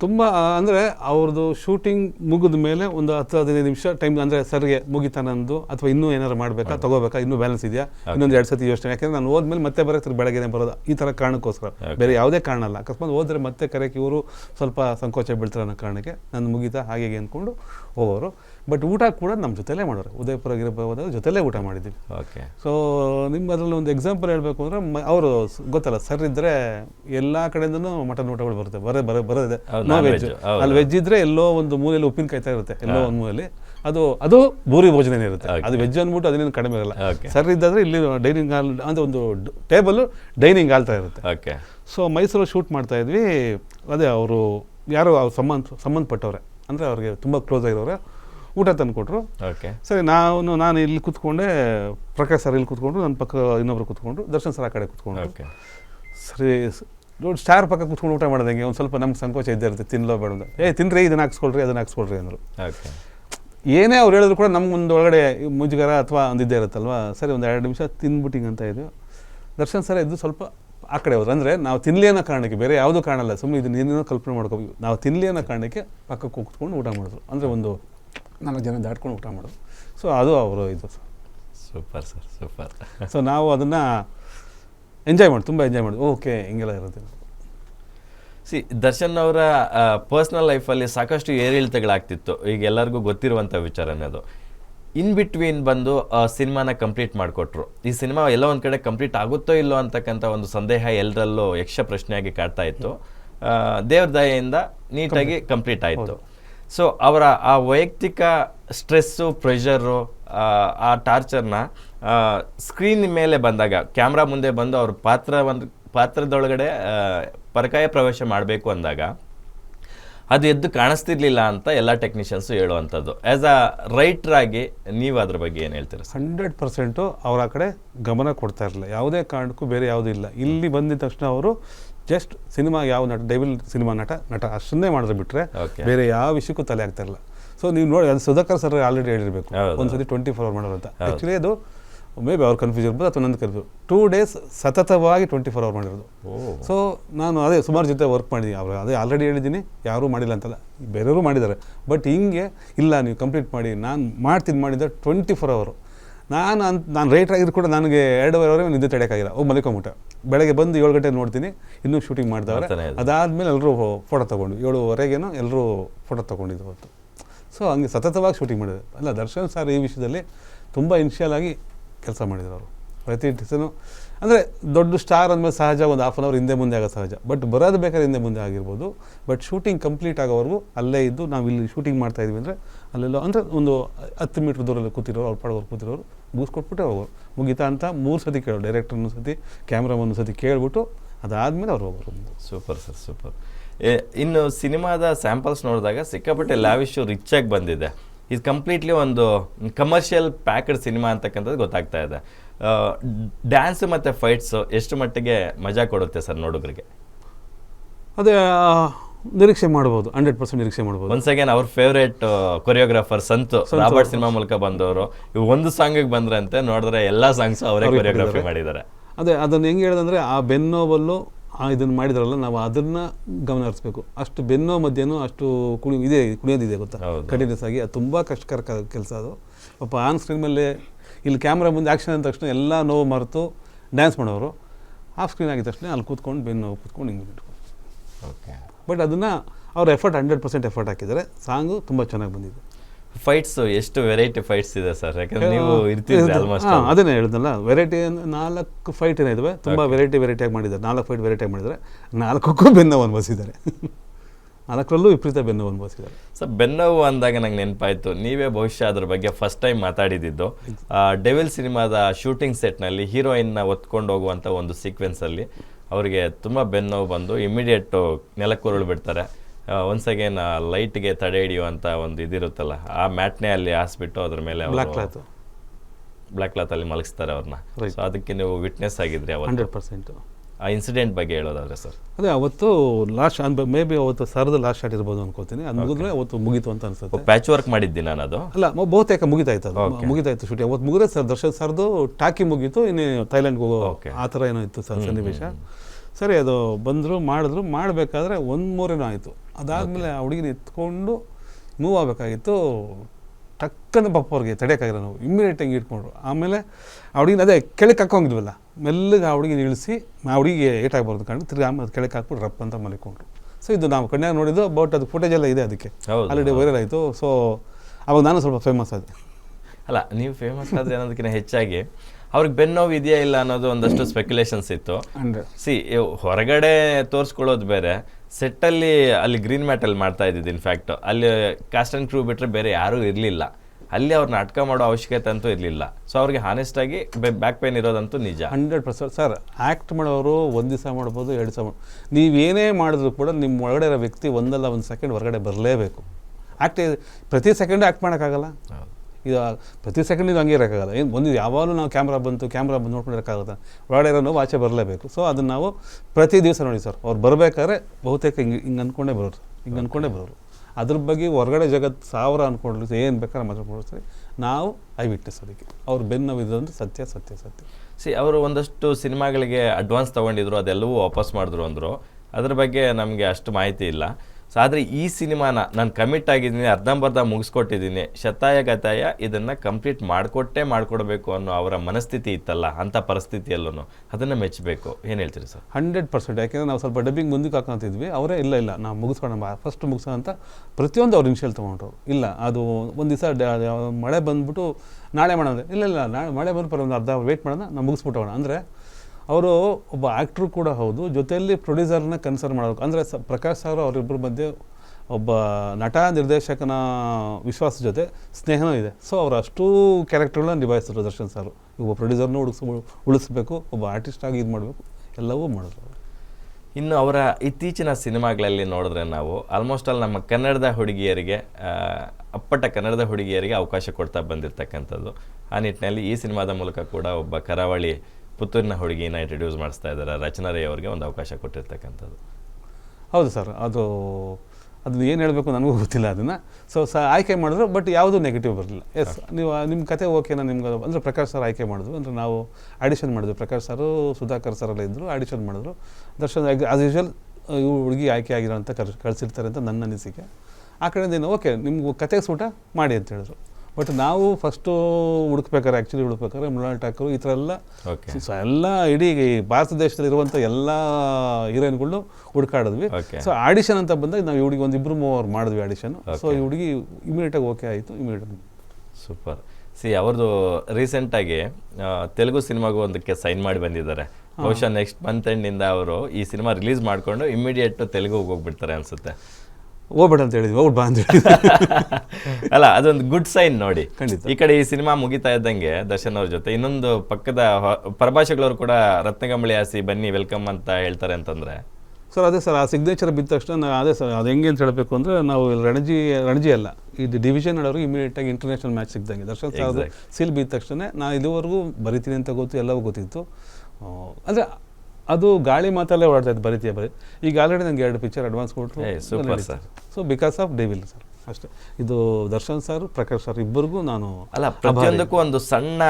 ತುಂಬ ಅಂದರೆ ಅವ್ರದ್ದು ಶೂಟಿಂಗ್ ಮುಗಿದ ಮೇಲೆ ಒಂದು ಹತ್ತು ಹದಿನೈದು ನಿಮಿಷ ಟೈಮ್ ಅಂದರೆ ಸರ್ಗೆ ಮುಗಿತಾನಂದು ಅಥವಾ ಇನ್ನೂ ಏನಾರು ಮಾಡಬೇಕಾ ತಗೋಬೇಕಾ ಇನ್ನೂ ಬ್ಯಾಲೆನ್ಸ್ ಇದೆಯಾ? ಇನ್ನೊಂದು ಎರಡು ಸತಿ ಯೋಚನೆ. ಯಾಕೆಂದ್ರೆ ನಾನು ಹೋದ್ಮೇಲೆ ಮತ್ತೆ ಬರೋಕ್ಕೆ ಬೆಳಗ್ಗೆ ಬರೋದು. ಈ ಥರ ಕಾರಣಕ್ಕೋಸ್ಕರ. ಬೇರೆ ಯಾವುದೇ ಕಾರಣ ಅಲ್ಲ. ಅಕಸ್ಮಾತ್ ಹೋದ್ರೆ ಮತ್ತೆ ಕರೆಕ್ ಇವರು ಸ್ವಲ್ಪ ಸಂಕೋಚ ಬೀಳ್ತಾರೆ ಅನ್ನೋ ಕಾರಣಕ್ಕೆ ನಾನು ಮುಗಿತಾ ಹಾಗೆ ಹೀಗೆ ಅಂದ್ಕೊಂಡು ಹೋಗೋರು. ಬಟ್ ಊಟ ಕೂಡ ನಮ್ಮ ಜೊತೆಲೇ ಮಾಡೋರು. ಉದಯಪುರ ಗಿರಬಹುದು ಜೊತೆಲೇ ಊಟ ಮಾಡಿದ್ದೀವಿ. ಓಕೆ ಸೊ ನಿಮ್ಮ ಅದರಲ್ಲಿ ಒಂದು ಎಕ್ಸಾಂಪಲ್ ಹೇಳಬೇಕು ಅಂದರೆ ಅವರು ಗೊತ್ತಲ್ಲ ಸರ್ ಇದ್ದರೆ ಎಲ್ಲ ಕಡೆಯಿಂದನೂ ಮಟನ್ ಊಟಗಳು ಬರುತ್ತೆ. ಬರ ಬರ ಬರೋದೆ ವೆಜ್. ಅಲ್ಲಿ ವೆಜ್ ಇದ್ದರೆ ಎಲ್ಲೋ ಒಂದು ಮೂಲೆಯಲ್ಲಿ ಉಪ್ಪಿನ ಕಾಯ್ತಾ ಇರುತ್ತೆ ಎಲ್ಲೋ ಒಂದು ಮೂಲೆಯಲ್ಲಿ. ಅದು ಅದು ಭೂರಿ ಭೋಜನ ಇರುತ್ತೆ. ಅದು ವೆಜ್ ಅಂದ್ಬಿಟ್ಟು ಅದೇನು ಕಡಿಮೆ ಇರಲ್ಲ. ಸರ್ ಇದ್ದಾದ್ರೆ ಇಲ್ಲಿ ಡೈನಿಂಗ್ ಹಾಲ್ ಅಂದರೆ ಒಂದು ಟೇಬಲ್ ಡೈನಿಂಗ್ ಹಾಲ್ ಥರ ಇರುತ್ತೆ. ಓಕೆ ಸೊ ಮೈಸೂರು ಶೂಟ್ ಮಾಡ್ತಾ ಇದ್ವಿ. ಅದೇ ಅವರು ಯಾರೋ ಅವ್ರು ಸಂಬಂಧ ಸಂಬಂಧಪಟ್ಟವ್ರೆ. ಅಂದರೆ ಅವ್ರಿಗೆ ತುಂಬ ಕ್ಲೋಸ್ ಆಗಿರೋರೆ. ಊಟ ತಂದು ಕೊಟ್ಟರು ಓಕೆ. ಸರಿ ನಾನು ನಾನು ಇಲ್ಲಿ ಕೂತ್ಕೊಂಡೆ ಪ್ರಕಾಶ್ ಸರ್ ಇಲ್ಲಿ ಕೂತ್ಕೊಂಡ್ರು ನನ್ನ ಪಕ್ಕ ಇನ್ನೊಬ್ರು ಕೂತ್ಕೊಂಡ್ರು ದರ್ಶನ್ ಸರ್ ಆ ಕಡೆ ಕೂತ್ಕೊಂಡು ಓಕೆ. ಸರಿ ನೋಡಿ ಸ್ಟಾರ್ ಪಕ್ಕ ಕೂತ್ಕೊಂಡು ಊಟ ಮಾಡಿದಂಗೆ ಒಂದು ಸ್ವಲ್ಪ ನಮ್ಗೆ ಸಂಕೋಚ ಇದ್ದೇ ಇರುತ್ತೆ ತಿನ್ಲೋ ಬೇಡ ಅಂತ. ಏ ತಿನ್ರಿ ಇದನ್ನ ಹಾಕ್ಸ್ಕೊಳ್ರಿ ಅದನ್ನ ಹಾಕ್ಸ್ಕೊಳ್ರಿ ಅಂದರು. ಓಕೆ. ಏನೇ ಅವ್ರು ಹೇಳಿದ್ರು ಕೂಡ ನಮ್ಗೆ ಒಂದು ಒಳಗಡೆ ಮುಜುಗರ ಅಥವಾ ಒಂದು ಇದ್ದೇ ಇರುತ್ತಲ್ವಾ ಸರಿ ಒಂದು ಎರಡು ನಿಮಿಷ ತಿನ್ಬಿಟ್ಟಿಂಗ್ ಅಂತ ಇದ್ವಿ. ದರ್ಶನ್ ಸರ್ ಇದ್ದು ಸ್ವಲ್ಪ ಆ ಕಡೆ ಹೋದ್ರು. ಅಂದರೆ ನಾವು ತಿನ್ನಲಿ ಅನ್ನೋ ಕಾರಣಕ್ಕೆ ಬೇರೆ ಯಾವುದೂ ಕಾರಣ ಅಲ್ಲ ಸುಮ್ಮನೆ ಇದು ಏನೇನೋ ಕಲ್ಪನೆ ಮಾಡ್ಕೋಬೇಕು ನಾವು ತಿನ್ನಲಿ ಅನ್ನೋ ಕಾರಣಕ್ಕೆ ಪಕ್ಕಕ್ಕೆ ಕೂತ್ಕೊಂಡು ಊಟ ಮಾಡಿದ್ರು. ಅಂದರೆ ಒಂದು ನಾಲ್ಕು ಜನ ದಾಟ್ಕೊಂಡು ಊಟ ಮಾಡೋದು. ಸೊ ಅದು ಅವರು ಇದು. ಸೂಪರ್ ಸರ್ ಸೂಪರ್ ಸೊ ನಾವು ಅದನ್ನು ಎಂಜಾಯ್ ಮಾಡಿ ತುಂಬ ಎಂಜಾಯ್ ಮಾಡಿ ಓಕೆ ಹಿಂಗೆಲ್ಲ ಇರುತ್ತೆ. ಸಿ ದರ್ಶನ್ ಅವರ ಪರ್ಸ್ನಲ್ ಲೈಫಲ್ಲಿ ಸಾಕಷ್ಟು ಏರಿಳಿತಗಳಾಗ್ತಿತ್ತು. ಈಗ ಎಲ್ಲರಿಗೂ ಗೊತ್ತಿರುವಂಥ ವಿಚಾರನೇ ಅದು ಇನ್ ಬಿಟ್ವೀನ್ ಬಂದು ಸಿನಿಮಾನ ಕಂಪ್ಲೀಟ್ ಮಾಡಿಕೊಟ್ರು. ಈ ಸಿನಿಮಾ ಎಲ್ಲ ಒಂದು ಕಡೆ ಕಂಪ್ಲೀಟ್ ಆಗುತ್ತೋ ಇಲ್ಲೋ ಅಂತಕ್ಕಂಥ ಒಂದು ಸಂದೇಹ ಎಲ್ಲರಲ್ಲೂ ಯಕ್ಷ ಪ್ರಶ್ನೆಯಾಗಿ ಕಾಡ್ತಾ ಇತ್ತು. ದೇವ್ರ ದಯೆಯಿಂದ ನೀಟಾಗಿ ಕಂಪ್ಲೀಟ್ ಆಯಿತು. ಸೊ ಅವರ ಆ ವೈಯಕ್ತಿಕ ಸ್ಟ್ರೆಸ್ಸು, ಪ್ರೆಷರು, ಆ ಟಾರ್ಚರ್ನ ಸ್ಕ್ರೀನ್ ಮೇಲೆ ಬಂದಾಗ, ಕ್ಯಾಮ್ರಾ ಮುಂದೆ ಬಂದು ಅವ್ರ ಪಾತ್ರ ಒಂದು, ಪಾತ್ರದೊಳಗಡೆ ಪರಕಾಯ ಪ್ರವೇಶ ಮಾಡಬೇಕು ಅಂದಾಗ, ಅದು ಎದ್ದು ಕಾಣಿಸ್ತಿರ್ಲಿಲ್ಲ ಅಂತ ಎಲ್ಲ ಟೆಕ್ನಿಷಿಯನ್ಸು ಹೇಳುವಂಥದ್ದು. ಆ್ಯಸ್ ಅ ರೈಟ್ರಾಗಿ ನೀವು ಅದ್ರ ಬಗ್ಗೆ ಏನು ಹೇಳ್ತೀರಾ ಹಂಡ್ರೆಡ್ ಪರ್ಸೆಂಟು ಅವರ ಕಡೆ ಗಮನ ಕೊಡ್ತಾ ಇರಲಿಲ್ಲ. ಯಾವುದೇ ಕಾರಣಕ್ಕೂ ಬೇರೆ ಯಾವುದೂ ಇಲ್ಲ. ಇಲ್ಲಿ ಬಂದಿದ ತಕ್ಷಣ ಅವರು ಜಸ್ಟ್ ಸಿನಿಮಾ ಯಾವ ನಟ ಡೈವಿಲ್ ಸಿನಿಮಾ ನಟ ನಟ ಅಷ್ಟನ್ನೇ ಮಾಡಿದ್ರೆ ಬಿಟ್ಟರೆ ಬೇರೆ ಯಾವ ವಿಷಯಕ್ಕೂ ತಲೆ ಆಗ್ತಾ ಇರಲಿಲ್ಲ ಸೊ ನೀವು ನೋಡಿ ಅದು ಸುಧಾಕರ್ ಸರ್ ಆಲ್ರೆಡಿ ಹೇಳಿರಬೇಕು. ಒಂದ್ಸರಿ ಒಂದ್ಸತಿ ಟ್ವೆಂಟಿ ಫೋರ್ ಅವರ್ ಮಾಡೋರು ಅಂತ. ಆ್ಯಕ್ಚುಲಿ ಅದು ಮೇ ಬಿ ಅವ್ರು ಕನ್ಫ್ಯೂಸ್ ಇರ್ಬೋದು ಅಥವಾ ನಂದು ಕನ್ಫ್ಯೂಸ್ ಟೂ ಡೇಸ್ ಸತತವಾಗಿ ಟ್ವೆಂಟಿ ಫೋರ್ ಅವರ್ ಮಾಡಿರೋದು ಸೊ ನಾನು ಅದೇ ಸುಮಾರು ಜೊತೆ ವರ್ಕ್ ಮಾಡಿದ್ದೀನಿ ಅವರು ಅದೇ ಆಲ್ರೆಡಿ ಹೇಳಿದ್ದೀನಿ ಯಾರೂ ಮಾಡಿಲ್ಲ ಅಂತಲ್ಲ. ಬೇರೆಯವರು ಮಾಡಿದ್ದಾರೆ. ಬಟ್ ಹಿಂಗೆ ಇಲ್ಲ ನೀವು ಕಂಪ್ಲೀಟ್ ಮಾಡಿ. ನಾನು ಮಾಡ್ತೀನಿ ಮಾಡಿದ ಟ್ವೆಂಟಿ ಫೋರ್ ಅವರು ನಾನು ಅಂತ ನಾನು ರೈಟ್ ಆಗಿದ್ರು ಕೂಡ ನನಗೆ ಎರಡೂವರೆವರೆಗೆ ನಿದ್ದೆ ತಡೆಯೋಕ್ಕಾಗಿಲ್ಲ. ಹೋಗಿ ಮಲಿಕೊಂಬಿಟ್ಟೆ. ಬೆಳಗ್ಗೆ ಬಂದು ಏಳು ಗಂಟೆ ನೋಡ್ತೀನಿ ಇನ್ನೂ ಶೂಟಿಂಗ್ ಮಾಡ್ದವ್ರೆ. ಅದಾದಮೇಲೆ ಎಲ್ಲರೂ ಫೋಟೋ ತೊಗೊಂಡು ಏಳುವರೆಗೇನು ಎಲ್ಲರೂ ಫೋಟೋ ತೊಗೊಂಡಿದ್ದು ಹೊತ್ತು. ಸೊ ಹಂಗೆ ಸತತವಾಗಿ ಶೂಟಿಂಗ್ ಮಾಡಿದೆ. ಅಲ್ಲ ದರ್ಶನ್ ಸರ್ ಈ ವಿಷಯದಲ್ಲಿ ತುಂಬ ಇನ್ಷಿಯಲ್ ಆಗಿ ಕೆಲಸ ಮಾಡಿದ್ರು ಅವರು. ಪ್ರತಿ ಟಿಸನು ಅಂದರೆ ದೊಡ್ಡ ಸ್ಟಾರ್ ಅಂದಮೇಲೆ ಸಹಜ ಒಂದು ಹಾಫ್ ಆನ್ ಅವರ್ ಹಿಂದೆ ಮುಂದೆ ಆಗೋ ಸಹಜ. ಬಟ್ ಬರೋದು ಬೇಕಾದ್ರೆ ಹಿಂದೆ ಮುಂದೆ ಆಗಿರ್ಬೋದು. ಬಟ್ ಶೂಟಿಂಗ್ ಕಂಪ್ಲೀಟ್ ಆಗೋವರೆಗೂ ಅಲ್ಲೇ ಇದ್ದು ನಾವು ಇಲ್ಲಿ ಶೂಟಿಂಗ್ ಮಾಡ್ತಾ ಇದೀವಿ ಅಂದರೆ ಅಲ್ಲೆಲ್ಲೋ ಅಂದರೆ ಒಂದು ಹತ್ತು ಮೀಟ್ರ್ ದೂರಲ್ಲಿ ಕೂತಿರೋರು ಅವ್ರ ಪಾಡೋರು ಕೂತಿರೋರು ಮುಗಿಸ್ಕೊಟ್ಬಿಟ್ಟೆ ಹೋಗೋರು. ಮುಗಿತಾ ಅಂತ ಮೂರು ಸತಿ ಕೇಳೋರು ಡೈರೆಕ್ಟರ್ ಒಂದು ಸತಿ ಕ್ಯಾಮ್ರಾ ಒಂದು ಸತಿ ಕೇಳ್ಬಿಟ್ಟು ಅದಾದಮೇಲೆ ಅವ್ರು ಹೋಗೋರು ಸೂಪರ್ ಸರ್ ಸೂಪರ್ ಇನ್ನು ಸಿನಿಮಾದ ಸ್ಯಾಂಪಲ್ಸ್ ನೋಡಿದಾಗ ಸಿಕ್ಕಾಪಟ್ಟೆ ಲಾವಿಶು ರಿಚ್ ಆಗಿ ಬಂದಿದೆ. ಇದು ಕಂಪ್ಲೀಟ್ಲಿ ಒಂದು ಕಮರ್ಷಿಯಲ್ ಪ್ಯಾಕ್ಡ್ ಸಿನಿಮಾ ಅಂತಕ್ಕಂಥದ್ದು ಗೊತ್ತಾಗ್ತಾ ಇದೆ. ಡ್ಯಾನ್ಸ್ ಮತ್ತು ಫೈಟ್ಸು ಎಷ್ಟು ಮಟ್ಟಿಗೆ ಮಜಾ ಕೊಡುತ್ತೆ ಸರ್ ನೋಡುಗರಿಗೆ? ಅದೇ ನಿರೀಕ್ಷೆ ಮಾಡ್ಬೋದು ಹಂಡ್ರೆಡ್ ಪರ್ಸೆಂಟ್ ನಿರೀಕ್ಷೆ ಮಾಡ್ಬೋದು. ಒನ್ಸ್ ಅಗೇನ್ ಅವ್ರ favourite choreographer Santhu Robert cinema ಮೂಲಕ ಬಂದವರು. ಇವು ಒಂದು ಸಾಂಗಿಗೆ ಬಂದ್ರಂತೆ ನೋಡಿದ್ರೆ ಎಲ್ಲಾ ಸಾಂಗ್ಸ್ ಅವರೇ ಕೊರಿಯೋಗ್ರಫಿ ಮಾಡಿದ್ದಾರೆ. ಅದೇ ಅದನ್ನು ಹೆಂಗೆ ಹೇಳಿದಂದ್ರೆ ಆ ಬೆನ್ನೋವಲ್ಲೂ ಇದನ್ನು ಮಾಡಿದ್ರಲ್ಲ ನಾವು ಅದನ್ನು ಗಮನ ಹರಿಸ್ಬೇಕು. ಅಷ್ಟು ಬೆನ್ನೋ ಮಧ್ಯನೂ ಅಷ್ಟು ಕುಣಿ ಇದೆ ಕುಣಿಯೋದಿದೆ ಗೊತ್ತಾ. ಕಂಟಿನ್ಯೂಸ್ ಆಗಿ ಅದು ತುಂಬ ಕಷ್ಟಕರ ಕೆಲಸ ಅದು. ಪಾಪ ಆನ್ ಸ್ಕ್ರೀನ್ ಮೇಲೆ ಇಲ್ಲಿ ಕ್ಯಾಮ್ರಾ ಮುಂದೆ ಆ್ಯಕ್ಷನ್ ಅಂದ ತಕ್ಷಣ ಎಲ್ಲ ನೋವು ಮರೆತು ಡ್ಯಾನ್ಸ್ ಮಾಡೋರು ಆಫ್ ಸ್ಕ್ರೀನ್ ಆಗಿದ ತಕ್ಷಣ ಅಲ್ಲಿ ಕೂತ್ಕೊಂಡು ಬೆನ್ನು ನೋವು ಕೂತ್ಕೊಂಡು ಹಿಂಗೆ ಇಟ್ಕೊಂಡು ಓಕೆ. ಬಟ್ ಅದನ್ನು ಅವ್ರ ಎಫರ್ಟ್ ಹಂಡ್ರೆಡ್ ಪರ್ಸೆಂಟ್ ಎಫರ್ಟ್ ಹಾಕಿದ್ದಾರೆ. ಸಾಂಗು ತುಂಬ ಚೆನ್ನಾಗಿ ಬಂದಿದೆ. ಫೈಟ್ಸ್ ಎಷ್ಟು ವೆರೈಟಿ ಫೈಟ್ಸ್ ಇದೆ ಸರ್? ಯಾಕಂದ್ರೆ ನೀವು ಹಾಂ ಅದನ್ನೇ ಹೇಳಿದ್ನಲ್ಲ ವೆರೈಟಿ ನಾಲ್ಕು ಫೈಟ್ ಏನಿದಾವೆ ತುಂಬ ವೆರೈಟಿ ವೆರೈಟಿಯಾಗಿ ಮಾಡಿದ್ದಾರೆ. ನಾಲ್ಕು ಫೈಟ್ ವೆರೈಟಿಯಾಗಿ ಮಾಡಿದ್ದಾರೆ. ನಾಲ್ಕಕ್ಕೂ ಬೆನ್ನವನ್ನು ಅನುಭವಿಸಿದ್ದಾರೆ ನಾಲ್ಕರಲ್ಲೂ ವಿಪರೀತ ಬೆನ್ನೋವು ಅನುಭವಿಸಿದ್ದಾರೆ. ಸರ್ ಬೆನ್ನೋವು ಅಂದಾಗ ನಂಗೆ ನೆನಪಾಯ್ತು. ನೀವೇ ಬಹುಶಃ ಅದ್ರ ಬಗ್ಗೆ ಫಸ್ಟ್ ಟೈಮ್ ಮಾತಾಡಿದ್ದು. ಡೆವಿಲ್ ಸಿನಿಮಾದ ಶೂಟಿಂಗ್ ಸೆಟ್ನಲ್ಲಿ ಹೀರೋಯಿನ್ನ ಒತ್ಕೊಂಡು ಹೋಗುವಂಥ ಒಂದು ಸೀಕ್ವೆನ್ಸಲ್ಲಿ ಅವರಿಗೆ ತುಂಬ ಬೆನ್ನೋವು ಬಂದು ಇಮಿಡಿಯೇಟು ನೆಲಕ್ಕುರುಳು ಬಿಡ್ತಾರೆ. ಒನ್ಸ್ ಅಗೇನ್ ಲೈಟ್ಗೆ ತಡೆ ಹಿಡಿಯುವಂಥ ಒಂದು ಇದಿರುತ್ತಲ್ಲ ಆ ಮ್ಯಾಟ್ನೇ ಅಲ್ಲಿ ಹಾಸ್ಬಿಟ್ಟು ಅದ್ರ ಮೇಲೆ ಬ್ಲ್ಯಾಕ್ ಕ್ಲಾತಲ್ಲಿ ಬ್ಲ್ಯಾಕ್ ಕ್ಲಾತ್ ಅಲ್ಲಿ ಮಲಗಿಸ್ತಾರೆ ಅವ್ರನ್ನ ಅದಕ್ಕೆ ನೀವು ವಿಟ್ನೆಸ್ ಆಗಿದ್ರಿ ಹಂಡ್ರೆಡ್ ಪರ್ಸೆಂಟ್ ಆ ಇನ್ಸಿಡೆಂಟ್ ಬಗ್ಗೆ ಹೇಳೋದಾದ್ರೆ ಸರ್? ಅದೇ ಅವತ್ತು ಲಾಸ್ಟ್ ಅನ್ಬ ಮೇ ಬಿ ಅವತ್ತು ಸರದ ಲಾಸ್ಟ್ ಶಾಟ್ ಇರ್ಬೋದು ಅನ್ಕೋತೀನಿ. ಅದು ಮುಗಿದ್ರೆ ಅವತ್ತು ಮುಗೀತು ಅಂತ ಅನ್ಸುತ್ತೆ. ಪ್ಯಾಚ್ ವರ್ಕ್ ಮಾಡಿದ್ದಿ ನಾನು ಅದು? ಅಲ್ಲ ಬಹುತೇಕ ಮುಗಿತಾಯ್ತು ಅದು. ಮುಗಿತಾಯ್ತು ಶೂಟಿಂಗ್ ಅವತ್ತು ಮುಗಿದ್ರೆ ಸರ್ ದರ್ಶನ್ ಸರ್ದು ಟಾಕಿ ಮುಗೀತು ಇನ್ನು ಥೈಲ್ಯಾಂಡ್ಗೆ ಹೋಗೋ ಆ ಥರ ಏನೋ ಇತ್ತು ಸರ್ ಸನ್ನಿವೇಶ. ಸರಿ ಅದು ಬಂದರು ಮಾಡಿದ್ರು ಮಾಡಬೇಕಾದ್ರೆ ಒಂದು ಮೂರೇನೋ ಆಯಿತು. ಅದಾದಮೇಲೆ ಆ ಹುಡುಗಿನ ಎತ್ಕೊಂಡು ಮೂವ್ ಆಗಬೇಕಾಗಿತ್ತು. ಟಕ್ಕನ ಪಪ್ಪ ಅವ್ರಿಗೆ ತಡೆಯೋಕ್ಕಾಗಿಲ್ಲ ನಾವು. ಇಮ್ಮಿಡಿಯೇಟಾಗಿ ಇಟ್ಕೊಂಡ್ರು ಆಮೇಲೆ ಆ ಹುಡುಗಿನ ಅದೇ ಕೆಳಕ್ಕೆ ಹಾಕೊಂಡಿದ್ವಲ್ಲ ಮೆಲ್ಲಗೆ ಆ ಹುಡುಗಿನ ಇಳಿಸಿ ಆ ಹುಡುಗಿಗೆ ಏಟಾಗಬಾರ್ದು ಕಂಡು ತಿರ್ಗಿ ಆಮೇಲೆ ಕೆಳಕ್ಕೆ ಹಾಕ್ಬಿಟ್ಟು ರಪ್ಪ ಅಂತ ಮಲಿಕೊಂಡ್ರು. ಸೊ ಇದು ನಾವು ಕಣ್ಣಾಗ ನೋಡಿದ್ದು ಬಟ್ ಅದು ಫುಟೇಜ್ ಎಲ್ಲ ಇದೆ ಅದಕ್ಕೆ. ಆಲ್ರೆಡಿ ವೈರಲ್ ಆಯಿತು. ಸೊ ಅವಾಗ ನಾನು ಸ್ವಲ್ಪ ಫೇಮಸ್ ಆದೆ. ಅಲ್ಲ ನೀವು ಫೇಮಸ್ ಆದರೆ ಅನ್ನೋದಕ್ಕಿಂತ ಹೆಚ್ಚಾಗಿ ಅವ್ರಿಗೆ ಬೆನ್ನೋವು ಇದೆಯಾ ಇಲ್ಲ ಅನ್ನೋದು ಒಂದಷ್ಟು ಸ್ಪೆಕ್ಯುಲೇಷನ್ಸ್ ಇತ್ತು. ಸಿ ಹೊರಗಡೆ ತೋರಿಸ್ಕೊಳ್ಳೋದು ಬೇರೆ ಸೆಟ್ಟಲ್ಲಿ ಅಲ್ಲಿ ಗ್ರೀನ್ ಮ್ಯಾಟಲ್ಲಿ ಮಾಡ್ತಾ ಇದ್ದಿದ್ದು ಇನ್ಫ್ಯಾಕ್ಟ್ ಅಲ್ಲಿ ಕಾಸ್ಟ್ ಆ್ಯಂಡ್ ಕ್ರೂ ಬಿಟ್ಟರೆ ಬೇರೆ ಯಾರೂ ಇರಲಿಲ್ಲ. ಅಲ್ಲಿ ಅವ್ರು ನಾಟಕ ಮಾಡೋ ಅವಶ್ಯಕತೆ ಅಂತೂ ಇರಲಿಲ್ಲ. ಸೊ ಅವ್ರಿಗೆ ಹಾನೆಸ್ಟ್ ಆಗಿ ಬ್ಯಾಕ್ ಪೇನ್ ಇರೋದಂತೂ ನಿಜ. Hundred percent. ಸರ್ ಆ್ಯಕ್ಟ್ ಮಾಡೋರು ಒಂದು ದಿವಸ ಮಾಡ್ಬೋದು ಎರಡು ದಿವಸ ಮಾಡ್ಬೋದು ನೀವೇನೇ ಮಾಡಿದ್ರು ಕೂಡ ನಿಮ್ಮ ಒಳಗಡೆ ಇರೋ ವ್ಯಕ್ತಿ ಒಂದಲ್ಲ ಒಂದು ಸೆಕೆಂಡ್ ಹೊರಗಡೆ ಬರಲೇಬೇಕು. ಆ್ಯಕ್ಟ್ ಪ್ರತಿ ಸೆಕೆಂಡ್ ಆ್ಯಕ್ಟ್ ಮಾಡೋಕ್ಕಾಗಲ್ಲ? ಇದು ಪ್ರತಿ ಸೆಕೆಂಡ್ ಇದು ಹಂಗೆ ಇರೋಕ್ಕಾಗಲ್ಲ. ಏನು ಒಂದು ಯಾವಾಗಲೂ ನಾವು ಕ್ಯಾಮ್ರಾ ಬಂತು ಕ್ಯಾಮ್ರಾ ಬಂದು ನೋಡ್ಕೊಂಡು ಇರೋಕ್ಕಾಗುತ್ತೆ ಒಳಗಡೆ ಇರೋ ನೋವು ಆಚೆ ಬರಲೇಬೇಕು. ಸೊ ಅದನ್ನು ನಾವು ಪ್ರತಿ ದಿವಸ ನೋಡಿ ಸರ್. ಅವ್ರು ಬರಬೇಕಾದ್ರೆ ಬಹುತೇಕ ಹಿಂಗೆ ಹಿಂಗೆ ಅಂದ್ಕೊಂಡೇ ಬರೋರು. ಹಿಂಗೆ ಅಂದ್ಕೊಂಡೇ ಬರೋರು. ಅದ್ರ ಬಗ್ಗೆ ಹೊರಗಡೆ ಜಗತ್ತು ಸಾವಿರ ಅಂದ್ಕೊಂಡ್ರು ಏನು ಬೇಕಾದ್ರೆ ಕೊಡ್ತಾರೆ. ನಾವು ಐ ವಿಟ್ನೆಸ್ ಅದಕ್ಕೆ ಅವ್ರು ಬೆನ್ನು ನೋವಿದ್ದು ಸತ್ಯ ಸತ್ಯ ಸತ್ಯ. ಸಿ, ಅವರು ಒಂದಷ್ಟು ಸಿನಿಮಾಗಳಿಗೆ ಅಡ್ವಾನ್ಸ್ ತೊಗೊಂಡಿದ್ರು, ಅದೆಲ್ಲವೂ ವಾಪಸ್ ಮಾಡಿದ್ರು ಅಂದರು. ಅದ್ರ ಬಗ್ಗೆ ನಮಗೆ ಅಷ್ಟು ಮಾಹಿತಿ ಇಲ್ಲ. ಸೊ ಆದರೆ ಈ ಸಿನಿಮಾನ ನಾನು ಕಮಿಟ್ ಆಗಿದ್ದೀನಿ, ಅರ್ಧಂಬರ್ಧ ಮುಗಿಸ್ಕೊಟ್ಟಿದ್ದೀನಿ. ಶತಾಯ ಗತಾಯ ಇದನ್ನು ಕಂಪ್ಲೀಟ್ ಮಾಡಿಕೊಟ್ಟೇ ಮಾಡಿಕೊಡ್ಬೇಕು ಅನ್ನೋ ಅವರ ಮನಸ್ಥಿತಿ ಇತ್ತಲ್ಲ ಅಂಥ ಪರಿಸ್ಥಿತಿಯಲ್ಲೂ ಅದನ್ನು ಮೆಚ್ಚಬೇಕು. ಏನು ಹೇಳ್ತೀರಿ ಸರ್? Hundred percent. ಯಾಕೆಂದರೆ ನಾವು ಸ್ವಲ್ಪ ಡಬ್ಬಿಂಗ್ ಮುಂದಕ್ಕೆ ಹಾಕೊಂತಿದ್ವಿ ಅವರೇ ಇಲ್ಲ ಇಲ್ಲ, ನಾವು ಮುಗಿಸ್ಕೊಂಡು ಫಸ್ಟ್ ಮುಗಿಸೋಣ ಅಂತ ಪ್ರತಿಯೊಂದು ಅವ್ರು ಇನ್ಷಿಯಲ್ ತೊಗೊಂಡ್ರು. ಇಲ್ಲ, ಅದು ಒಂದು ದಿವಸ ಮಳೆ ಬಂದ್ಬಿಟ್ಟು ನಾಳೆ ಮಾಡೋಣ ಇಲ್ಲ ಇಲ್ಲ, ನಾಳೆ ಮಳೆ ಬಂದು ಪರ ಒಂದು ಅರ್ಧ ವೇಟ್ ಮಾಡೋಣ, ನಾವು ಮುಗಿಸ್ಬಿಟ್ಟೋಣ. ಅಂದರೆ ಅವರು ಒಬ್ಬ ಆ್ಯಕ್ಟ್ರು ಕೂಡ ಹೌದು. ಜೊತೆಯಲ್ಲಿ ಪ್ರೊಡ್ಯೂಸರ್ನ ಕನ್ಸರ್ನ್ ಮಾಡಬೇಕು. ಅಂದರೆ ಸ ಪ್ರಕಾಶ್ ಸರ್ ಅವರಿಬ್ಬರ ಮಧ್ಯೆ ಒಬ್ಬ ನಟ, ನಿರ್ದೇಶಕನ ವಿಶ್ವಾಸ ಜೊತೆ ಸ್ನೇಹನೂ ಇದೆ. ಸೊ ಅವರು ಅಷ್ಟೂ ಕ್ಯಾರೆಕ್ಟರ್ಗಳನ್ನ ನಿಭಾಯಿಸಿದ್ರು ದರ್ಶನ್ ಸಾರು. ಒಬ್ಬ ಪ್ರೊಡ್ಯೂಸರ್ನೂ ಉಳಿಸ್ ಉಳಿಸ್ಬೇಕು, ಒಬ್ಬ ಆರ್ಟಿಸ್ಟ್ ಆಗಿ ಇದು ಮಾಡಬೇಕು, ಎಲ್ಲವೂ ಮಾಡಿದ್ರು ಇನ್ನು ಅವರ ಇತ್ತೀಚಿನ ಸಿನಿಮಾಗಳಲ್ಲಿ ನೋಡಿದ್ರೆ ನಾವು ಆಲ್ಮೋಸ್ಟ್ ಆಲ್ ನಮ್ಮ ಕನ್ನಡದ ಹುಡುಗಿಯರಿಗೆ ಅಪ್ಪಟ ಕನ್ನಡದ ಹುಡುಗಿಯರಿಗೆ ಅವಕಾಶ ಕೊಡ್ತಾ ಬಂದಿರತಕ್ಕಂಥದ್ದು. ಆ ನಿಟ್ಟಿನಲ್ಲಿ ಈ ಸಿನಿಮಾದ ಮೂಲಕ ಕೂಡ ಒಬ್ಬ ಕರಾವಳಿ ಪುತ್ತೂರಿನ ಹುಡುಗಿನ ಇಂಟ್ರಡ್ಯೂಸ್ ಮಾಡಿಸ್ತಾ ಇದ್ದಾರೆ. ರಚನಾ ರೈ ಅವರಿಗೆ ಒಂದು ಅವಕಾಶ ಕೊಟ್ಟಿರ್ತಕ್ಕಂಥದ್ದು. ಹೌದು ಸರ್ ಅದು ಅದು ಏನು ಹೇಳಬೇಕು ನನಗೂ ಗೊತ್ತಿಲ್ಲ ಅದನ್ನು. ಸೊ ಸ ಆಯ್ಕೆ ಮಾಡಿದ್ರು ಬಟ್ ಯಾವುದೂ ನೆಗೆಟಿವ್ ಬರಲಿಲ್ಲ. ಎಸ್ ನೀವು ನಿಮ್ಮ ಕತೆ ಓಕೆನಾ ನಿಮ್ಗೆ ಅಂದರೆ ಪ್ರಕಾಶ್ ಸರ್ ಆಯ್ಕೆ ಮಾಡಿದ್ರು. ಅಂದರೆ ನಾವು ಆಡಿಷನ್ ಮಾಡಿದ್ವಿ. ಪ್ರಕಾಶ್ ಸರು ಸುಧಾಕರ್ ಸರ್ ಎಲ್ಲ ಇದ್ದರು ಆಡಿಷನ್ ಮಾಡಿದ್ರು. ದರ್ಶನ್ ಆಸ್ ಯೂಶ್ವಲ್ ಇವ್ರು ಹುಡುಗಿ ಆಯ್ಕೆ ಆಗಿರೋ ಅಂತ ಕರ್ ಕಳಿಸಿರ್ತಾರೆ ಅಂತ ನನ್ನ ಅನಿಸಿಕೆ. ಆ ಕಡೆಯಿಂದ ಏನು ಓಕೆ ನಿಮ್ಗೆ ಕತೆಗೆ ಸೂಟ ಮಾಡಿ ಅಂತ ಹೇಳಿದ್ರು. ಬಟ್ ನಾವು ಫಸ್ಟು ಹುಡುಕ್ಬೇಕಾದ್ರೆ ಆ್ಯಕ್ಚುಲಿ ಹುಡುಕ್ಬೇಕಾದ್ರೆ ಮೃಣಾಲ್ ಠಾಕೂರ್ ಈ ಥರ ಎಲ್ಲ ಓಕೆ ಸೊ ಎಲ್ಲ ಇಡೀ ಭಾರತ ದೇಶದಲ್ಲಿ ಇರುವಂಥ ಎಲ್ಲ ಹೀರೋಯಿನ್ಗಳು ಹುಡುಕಾಡಿದ್ವಿ. ಸೊ ಆಡಿಷನ್ ಅಂತ ಬಂದಾಗ ನಾವು ಹುಡುಗಿ ಒಂದು ಇಬ್ಬರು ಮೂವರು ಮಾಡಿದ್ವಿ ಆಡಿಷನ್ ಸೊ ಈ ಹುಡುಗಿ ಇಮಿಡಿಯೇಟಾಗಿ ಓಕೆ ಆಯಿತು ಇಮಿಡಿಯೇಟ್ ಸೂಪರ್ ಸಿ ಅವ್ರದ್ದು ರೀಸೆಂಟಾಗಿ ತೆಲುಗು ಸಿನಿಮಾಗೂ ಒಂದಕ್ಕೆ ಸೈನ್ ಮಾಡಿ ಬಂದಿದ್ದಾರೆ. ಬಹುಶಃ ನೆಕ್ಸ್ಟ್ ಮಂತ್ ಎಂಡಿಂದ ಅವರು ಈ ಸಿನಿಮಾ ರಿಲೀಸ್ ಮಾಡಿಕೊಂಡು ಇಮಿಡಿಯೇಟ್ ತೆಲುಗುಗೆ ಹೋಗ್ಬಿಡ್ತಾರೆ ಅನ್ಸುತ್ತೆ. ಹೋಗ್ಬೇಡ ಅಂತ ಹೇಳಿದ್ವಿ ಹೋಗ್ಬಿಟ್ಟು ಬಾ ಅಂತ ಹೇಳಿದ್ವಿ. ಅಲ್ಲ ಅದೊಂದು ಗುಡ್ ಸೈನ್ ನೋಡಿ. ಖಂಡಿತ. ಈ ಕಡೆ ಈ ಸಿನಿಮಾ ಮುಗಿತಾ ಇದ್ದಂಗೆ ದರ್ಶನ್ ಅವ್ರ ಜೊತೆ ಇನ್ನೊಂದು ಪಕ್ಕದ ಪರಭಾಷೆಗಳವ್ರು ಕೂಡ ರತ್ನಗಂಬಳಿ ಆಸಿ ಬನ್ನಿ ವೆಲ್ಕಮ್ ಅಂತ ಹೇಳ್ತಾರೆ ಅಂತಂದ್ರೆ. ಸರ್ ಅದೇ ಸರ್ ಆ ಸಿಗ್ನೇಚರ್ ಬಿದ್ದ ತಕ್ಷಣ ನಾವು ಅದೇ ಸರ್ ಅದು ಹೆಂಗೆ ಅಂತ ಹೇಳಬೇಕು ಅಂದರೆ ನಾವು ಇಲ್ಲಿ ರಣಜಿ ರಣಜಿ ಅಲ್ಲ ಇದು ಡಿವಿಷನ್ ಆಡೋರು ಇಮಿಡಿಯೇಟಾಗಿ ಇಂಟರ್ನ್ಯಾಷನಲ್ ಮ್ಯಾಚ್ ಸಿಗ್ದಂಗೆ. ದರ್ಶನ್ ಸರ್ ಸೀಲ್ ಬಿದ್ದ ತಕ್ಷಣ ನಾನು ಇದುವರೆಗೂ ಬರಿತೀನಿ ಅಂತ ಗೊತ್ತು ಎಲ್ಲವೂ ಗೊತ್ತಿತ್ತು. ಅಂದರೆ ಅದು ಗಾಳಿ ಮಾತಲ್ಲೇ ಓಡಾಡ್ತಾ ಇತ್ತು ಬರೀತಿಯ ಬರೀ. ಈಗ ಆಲ್ರೆಡಿ ನನಗೆ ಎರಡು ಪಿಕ್ಚರ್ ಅಡ್ವಾನ್ಸ್ ಕೊಟ್ಟರು. So because of Devil sir ಅಷ್ಟೇ. ಇದು ದರ್ಶನ್ ಸರ್ ಪ್ರಕಾಶ್ ಸರ್ ಇಬ್ಬರಿಗೂ ನಾನು ಅಲ್ಲ ಪ್ರತಿಯೊಂದಕ್ಕೂ ಒಂದು ಸಣ್ಣ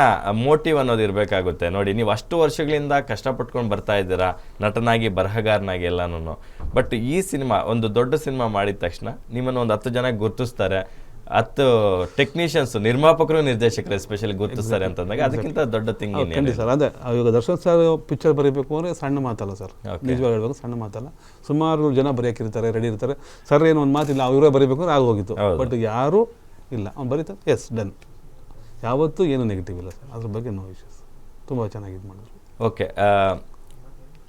ಮೋಟಿವ್ ಅನ್ನೋದು ಇರಬೇಕಾಗುತ್ತೆ. ನೋಡಿ ನೀವು ಅಷ್ಟು ವರ್ಷಗಳಿಂದ ಕಷ್ಟಪಟ್ಕೊಂಡು ಬರ್ತಾ ಇದ್ದೀರಾ ನಟನಾಗಿ ಬರಹಗಾರನಾಗಿ ಎಲ್ಲನೂ ಬಟ್ ಈ ಸಿನಿಮಾ ಒಂದು ದೊಡ್ಡ ಸಿನಿಮಾ ಮಾಡಿದ ತಕ್ಷಣ ನಿಮ್ಮನ್ನು ಒಂದು ಹತ್ತು ಜನ ಗುರುತಿಸ್ತಾರೆ. ಹತ್ತು ಟೆಕ್ನಿಷಿಯನ್ಸ್ ನಿರ್ಮಾಪಕರು ನಿರ್ದೇಶಕರು ಎಸ್ಪೆಷಲಿ ಗುರುತಿಸ್ತಾರೆ ಅಂತಂದಾಗ ಅದಕ್ಕಿಂತ ದೊಡ್ಡ ತಿಂಗ್ ಖಂಡಿತ ಸರ್. ಅದೇ ಇವಾಗ ದರ್ಶನ್ ಸರ್ ಪಿಕ್ಚರ್ ಬರೀಬೇಕು ಅಂದರೆ ಸಣ್ಣ ಮಾತಲ್ಲ ಸರ್. ನಿಜವಾಗಿ ಹೇಳ್ಬೇಕು ಸಣ್ಣ ಮಾತಲ್ಲ. ಸುಮಾರು ಜನ ಬರೆಯೋಕ್ಕಿರ್ತಾರೆ ರೆಡಿ ಇರ್ತಾರೆ. ಸರ್ ಏನು ಒಂದು ಮಾತಿಲ್ಲ ಅವರೇ ಬರೀಬೇಕು ಅಂದರೆ ಆಗೋಗಿತ್ತು. ಬಟ್ ಯಾರು ಇಲ್ಲ. ಅವ್ನು ಬರೀತಾರೆ ಎಸ್ ಡನ್ ಯಾವತ್ತೂ ಏನು ನೆಗೆಟಿವ್ ಇಲ್ಲ ಸರ್. ಅದ್ರ ಬಗ್ಗೆ ನೋ ಇಶ್ಯೂಸ್ ತುಂಬ ಚೆನ್ನಾಗಿ ಇದು ಮಾಡಿದ್ರು. ಓಕೆ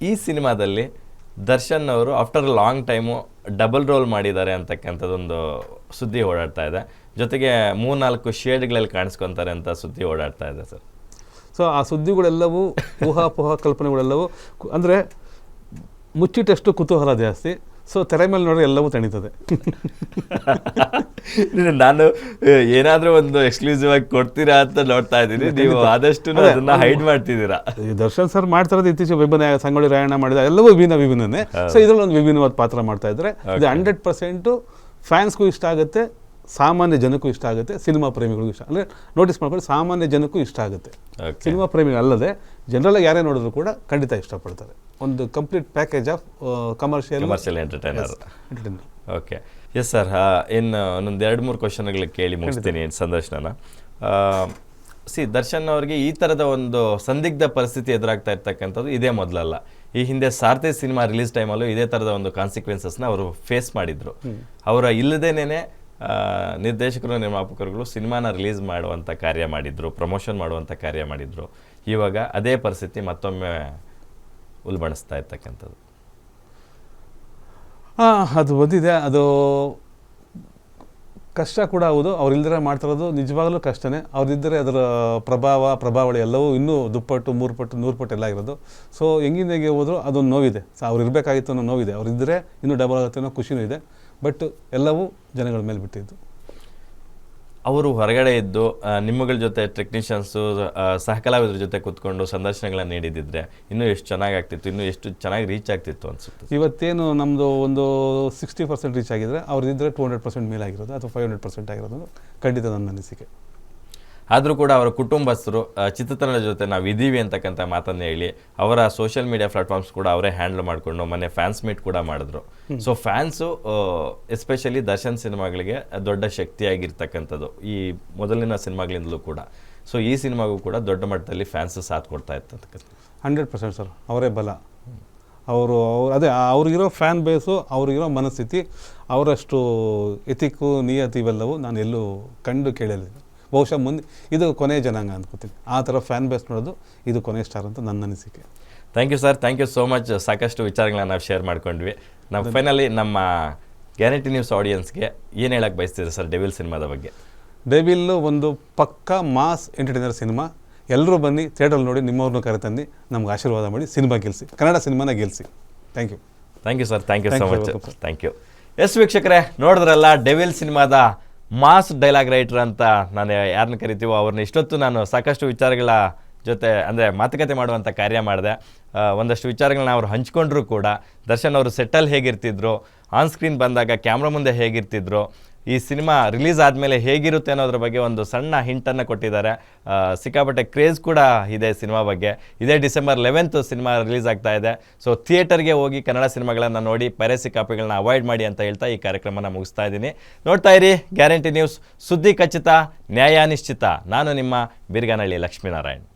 ಈ ಸಿನಿಮಾದಲ್ಲಿ ದರ್ಶನ್ ಅವರು after long time double role ಮಾಡಿದ್ದಾರೆ ಅಂತಕ್ಕಂಥದ್ದೊಂದು ಸುದ್ದಿ ಓಡಾಡ್ತಾ ಇದೆ. ಜೊತೆಗೆ ಮೂರ್ನಾಲ್ಕು ಶೇಡ್ಗಳಲ್ಲಿ ಕಾಣಿಸ್ಕೊತಾರೆ ಅಂತ ಸುದ್ದಿ ಓಡಾಡ್ತಾ ಇದೆ ಸರ್. ಸೊ ಆ ಸುದ್ದಿಗಳೆಲ್ಲವೂ ಊಹಾಪೋಹ ಕಲ್ಪನೆಗಳೆಲ್ಲವೂ ಅಂದರೆ ಮುಚ್ಚಿಟ್ಟಷ್ಟು ಕುತೂಹಲ ಜಾಸ್ತಿ. ಸೊ ತೆರೆ ಮೇಲೆ ನೋಡಿದ್ರೆ ಎಲ್ಲವೂ ತಣಿತದೆ ನಾನು ಏನಾದರೂ ಏನಾದ್ರೂ ಒಂದು ಎಕ್ಸ್ಕ್ಲೂಸಿವ್ ಆಗಿ ಕೊಡ್ತೀರಾ ಅಂತ ನೋಡ್ತಾ ಇದ್ದೀನಿ. ನೀವು ಆದಷ್ಟು ಅದನ್ನ ಹೈಡ್ ಮಾಡ್ತಿದ್ದೀರಾ. ದರ್ಶನ್ ಸರ್ ಮಾಡ್ತಿರೋದು ಇತ್ತೀಚೆಗೆ ವಿಭಿನ್ನ ಸಂಗೊಳ್ಳಿ ರಾಯಣ್ಣ ಮಾಡಿದ ಎಲ್ಲವೂ ವಿಭಿನ್ನ ವಿಭಿನ್ನನೇ. ಸೊ ಇದರಲ್ಲಿ ಒಂದು ವಿಭಿನ್ನವಾದ ಪಾತ್ರ ಮಾಡ್ತಾ ಇದ್ದಾರೆ. ಇದು ಹಂಡ್ರೆಡ್ ಪರ್ಸೆಂಟು ಫ್ಯಾನ್ಸ್ಗೂ ಇಷ್ಟ ಆಗುತ್ತೆ ಸಾಮಾನ್ಯ ಜನಕ್ಕೂ ಇಷ್ಟ ಆಗುತ್ತೆ ಸಿನಿಮಾ ಪ್ರೇಮಿಗಳಿಗೂ ಇಷ್ಟ. ಅಂದರೆ ನೋಟಿಸ್ ಮಾಡ್ಕೊಂಡು ಸಾಮಾನ್ಯ ಜನಕ್ಕೂ ಇಷ್ಟ ಆಗುತ್ತೆ. ಸಿನಿಮಾ ಪ್ರೇಮಿಗಳು ಅಲ್ಲದೆ ಜನರಲ್ ಯಾರೇ ನೋಡಿದ್ರು ಕೂಡ ಖಂಡಿತ ಇಷ್ಟಪಡ್ತಾರೆ. ಒಂದು complete package of commercial commercial entertainer entertainer okay yes sir ಇನ್ನು ಒಂದೊಂದು ಎರಡು ಮೂರು ಕ್ವಶನ್ಗಳಿಗೆ ಕೇಳಿ ಮುಗಿಸ್ತೀನಿ ಸಂದರ್ಶನನ. ಸಿ ದರ್ಶನ್ ಅವರಿಗೆ ಈ ಥರದ ಒಂದು ಸಂದಿಗ್ಧ ಪರಿಸ್ಥಿತಿ ಎದುರಾಗ್ತಾ ಇರ್ತಕ್ಕಂಥದ್ದು ಇದೇ ಮೊದಲಲ್ಲ. ಈ ಹಿಂದೆ ಸಾರ್ಥಿ ಸಿನಿಮಾ ರಿಲೀಸ್ ಟೈಮಲ್ಲೂ ಇದೇ ಥರದ ಒಂದು ಕಾನ್ಸಿಕ್ವೆನ್ಸಸ್ನ ಅವರು ಫೇಸ್ ಮಾಡಿದ್ರು. ಅವರ ಇಲ್ಲದೇನೆ ನಿರ್ದೇಶಕರು, ನಿರ್ಮಾಪಕರುಗಳು ಸಿನಿಮಾನ ರಿಲೀಸ್ ಮಾಡುವಂಥ ಕಾರ್ಯ ಮಾಡಿದ್ರು ಪ್ರಮೋಷನ್ ಮಾಡುವಂಥ ಕಾರ್ಯ ಮಾಡಿದ್ರು. ಇವಾಗ ಅದೇ ಪರಿಸ್ಥಿತಿ ಮತ್ತೊಮ್ಮೆ ಉಲ್ಬಣಿಸ್ತಾ ಇರ್ತಕ್ಕಂಥದ್ದು. ಅದು ಬಂದಿದೆ. ಅದು ಕಷ್ಟ ಕೂಡ ಹೌದು. ಅವರಿಲ್ದರೆ ಮಾಡ್ತಿರೋದು ನಿಜವಾಗಲೂ ಕಷ್ಟನೇ. ಅವ್ರಿದ್ದರೆ ಅದರ ಪ್ರಭಾವ, ಪ್ರಭಾವಳಿ ಎಲ್ಲವೂ ಇನ್ನೂ ದುಪ್ಪಟ್ಟು ಮೂರು ಪಟ್ಟು ನೂರು ಪಟ್ಟು ಎಲ್ಲ ಇರೋದು ಸೊ ಹೆಂಗಿಂದ ಹೇಗೆ ಹೋದರೂ ಅದೊಂದು ನೋವಿದೆ. ಸೊ ಅವ್ರು ಇರಬೇಕಾಗಿತ್ತು ಅನ್ನೋ ನೋವಿದೆ. ಅವರಿದ್ದರೆ ಇನ್ನೂ ಡಬಲ್ ಆಗುತ್ತೆ ಅನ್ನೋ ಖುಷಿನೂ ಇದೆ. ಬಟ್ ಎಲ್ಲವೂ ಜನಗಳ ಮೇಲೆ ಬಿಟ್ಟಿದ್ದು. ಅವರು ಹೊರಗಡೆ ಇದ್ದು ನಿಮ್ಮಗಳ ಜೊತೆ ಟೆಕ್ನಿಷಿಯನ್ಸು ಸಹಕಲಾವಿದರ ಜೊತೆ ಕೂತ್ಕೊಂಡು ಸಂದರ್ಶನಗಳನ್ನು ನೀಡಿದಿದ್ರೆ ಇನ್ನೂ ಎಷ್ಟು ಚೆನ್ನಾಗಿ ಆಗ್ತಿತ್ತು ಇನ್ನೂ ಎಷ್ಟು ಚೆನ್ನಾಗಿ ರೀಚ್ ಆಗ್ತಿತ್ತು ಅನ್ಸುತ್ತೆ. ಇವತ್ತೇನು ನಮ್ಮದು ಒಂದು ಸಿಕ್ಸ್ಟಿ ಪರ್ಸೆಂಟ್ ರೀಚ್ ಆಗಿದ್ರೆ ಅವ್ರದ್ದಿದ್ದರೆ ಟೂ ಹಂಡ್ರೆಡ್ ಪರ್ಸೆಂಟ್ ಮೇಲಾಗಿರೋದು ಅಥವಾ ಫೈವ್ ಹಂಡ್ರೆಡ್ ಪರ್ಸೆಂಟ್ ಆಗಿರೋದು ಖಂಡಿತ ನನ್ನ ಅನಿಸಿಕೆ. ಆದರೂ ಕೂಡ ಅವರ ಕುಟುಂಬಸ್ಥರು ಚಿತ್ರತರಣದ ಚಿತ್ರತಂಡದ ಜೊತೆ ನಾವು ಇದ್ದೀವಿ ಅಂತಕ್ಕಂಥ ಮಾತನ್ನು ಹೇಳಿ ಅವರ ಸೋಷಿಯಲ್ ಮೀಡಿಯಾ ಪ್ಲಾಟ್ಫಾರ್ಮ್ಸ್ ಕೂಡ ಅವರೇ ಹ್ಯಾಂಡಲ್ ಮಾಡಿಕೊಂಡು ಮೊನ್ನೆ ಫ್ಯಾನ್ಸ್ ಮೀಟ್ ಕೂಡ ಮಾಡಿದ್ರು. ಸೊ ಫ್ಯಾನ್ಸು ಎಸ್ಪೆಷಲಿ ದರ್ಶನ್ ಸಿನಿಮಾಗಳಿಗೆ ದೊಡ್ಡ ಶಕ್ತಿಯಾಗಿರ್ತಕ್ಕಂಥದ್ದು ಈ ಮೊದಲಿನ ಸಿನಿಮಾಗಳಿಂದಲೂ ಕೂಡ. ಸೊ ಈ ಸಿನಿಮಾಗೂ ಕೂಡ ದೊಡ್ಡ ಮಟ್ಟದಲ್ಲಿ ಫ್ಯಾನ್ಸ್ ಸಾಥ್ ಕೊಡ್ತಾ ಇರ್ತಕ್ಕಂಥ ಹಂಡ್ರೆಡ್ ಪರ್ಸೆಂಟ್ ಸರ್ ಅವರೇ ಬಲ. ಅವರು ಅವ್ರು ಅದೇ ಅವ್ರಿಗಿರೋ ಫ್ಯಾನ್ ಬೇಸು ಅವ್ರಿಗಿರೋ ಮನಸ್ಥಿತಿ ಅವರಷ್ಟು ಎತಿಕ್ಕು ನಿಯತಿ ಇವೆಲ್ಲವೂ ನಾನು ಎಲ್ಲೂ ಕಂಡು ಕೇಳಲಿಲ್ಲ. ಬಹುಶಃ ಮುಂದೆ ಇದು ಕೊನೆಯ ಜನಾಂಗ ಅಂದ್ಕೋತೀನಿ ಆ ಥರ ಫ್ಯಾನ್ ಬೇಸ್ ನೋಡೋದು ಇದು ಕೊನೆಯ ಸ್ಟಾರ್ ಅಂತ ನನ್ನ ಅನಿಸಿಕೆ. Thank you sir thank you so much ಸಾಕಷ್ಟು ವಿಚಾರಗಳನ್ನ ನಾವು ಶೇರ್ ಮಾಡ್ಕೊಂಡ್ವಿ. ನಾವು ಫೈನಲಿ ನಮ್ಮ ಗ್ಯಾರಂಟಿ ನ್ಯೂಸ್ ಆಡಿಯನ್ಸ್ಗೆ ಏನು ಹೇಳಕ್ಕೆ ಬಯಸ್ತೀರಿ ಸರ್ ಡೆವಿಲ್ ಸಿನಿಮಾದ ಬಗ್ಗೆ? ಡೆವಿಲ್ ಒಂದು ಪಕ್ಕ ಮಾಸ್ ಎಂಟರ್ಟೈನರ್ ಸಿನಿಮಾ ಎಲ್ಲರೂ ಬನ್ನಿ ಥಿಯೇಟರ್ ನೋಡಿ ನಿಮ್ಮವ್ರನ್ನೂ ಕರೆತಂದು ನಮ್ಗೆ ಆಶೀರ್ವಾದ ಮಾಡಿ ಸಿನಿಮಾ ಗೆಲ್ಲಿಸಿ ಕನ್ನಡ ಸಿನಿಮಾನ ಗೆಲ್ಲಿಸಿ thank you thank you sir thank you so much thank you yes ವೀಕ್ಷಕರೇ ನೋಡಿದ್ರಲ್ಲ ಡೆವಿಲ್ ಸಿನಿಮಾದ ಮಾಸ್ ಡೈಲಾಗ್ ರೈಟರ್ ಅಂತ ನಾನು ಯಾರನ್ನ ಕರಿತೀವೋ ಅವ್ರನ್ನ ಇಷ್ಟೊತ್ತು ನಾನು ಸಾಕಷ್ಟು ವಿಚಾರಗಳ ಜೊತೆ, ಅಂದರೆ ಮಾತುಕತೆ ಮಾಡುವಂಥ ಕಾರ್ಯ ಮಾಡಿದೆ. ಒಂದಷ್ಟು ವಿಚಾರಗಳನ್ನ ಅವ್ರು ಹಂಚ್ಕೊಂಡ್ರು ಕೂಡ. ದರ್ಶನ್ ಅವರು ಸೆಟ್ಟಲ್ಲಿ ಹೇಗಿರ್ತಿದ್ರು? ಆನ್ ಸ್ಕ್ರೀನ್ ಬಂದಾಗ, ಕ್ಯಾಮ್ರಾ ಮುಂದೆ ಹೇಗಿರ್ತಿದ್ರು? ಈ ಸಿನಿಮಾ ರಿಲೀಸ್ ಆದಮೇಲೆ ಹೇಗಿರುತ್ತೆ ಅನ್ನೋದ್ರ ಬಗ್ಗೆ ಒಂದು ಸಣ್ಣ ಹಿಂಟನ್ನು ಕೊಟ್ಟಿದ್ದಾರೆ. ಸಿಕ್ಕಾಪಟ್ಟೆ ಕ್ರೇಜ್ ಕೂಡ ಇದೆ ಸಿನಿಮಾ ಬಗ್ಗೆ. ಇದೇ ಡಿಸೆಂಬರ್ ಲೆವೆಂತ್ ಸಿನಿಮಾ ರಿಲೀಸ್ ಆಗ್ತಾ ಇದೆ. ಸೊ ಥಿಯೇಟರ್ಗೆ ಹೋಗಿ ಕನ್ನಡ ಸಿನಿಮಾಗಳನ್ನು ನೋಡಿ ಪೈರಸಿ ಕಾಪಿಗಳನ್ನ ಅವಾಯ್ಡ್ ಮಾಡಿ ಅಂತ ಹೇಳ್ತಾ ಈ ಕಾರ್ಯಕ್ರಮನ ಮುಗಿಸ್ತಾ ಇದ್ದೀನಿ. ನೋಡ್ತಾ ಇರಿ ಗ್ಯಾರಂಟಿ ನ್ಯೂಸ್ ಸುದ್ದಿ ಖಚಿತ, ನ್ಯಾಯ ನಿಶ್ಚಿತ. ನಾನು ನಿಮ್ಮ ಬಿರ್ಗಾನಹಳ್ಳಿ ಲಕ್ಷ್ಮೀನಾರಾಯಣ್.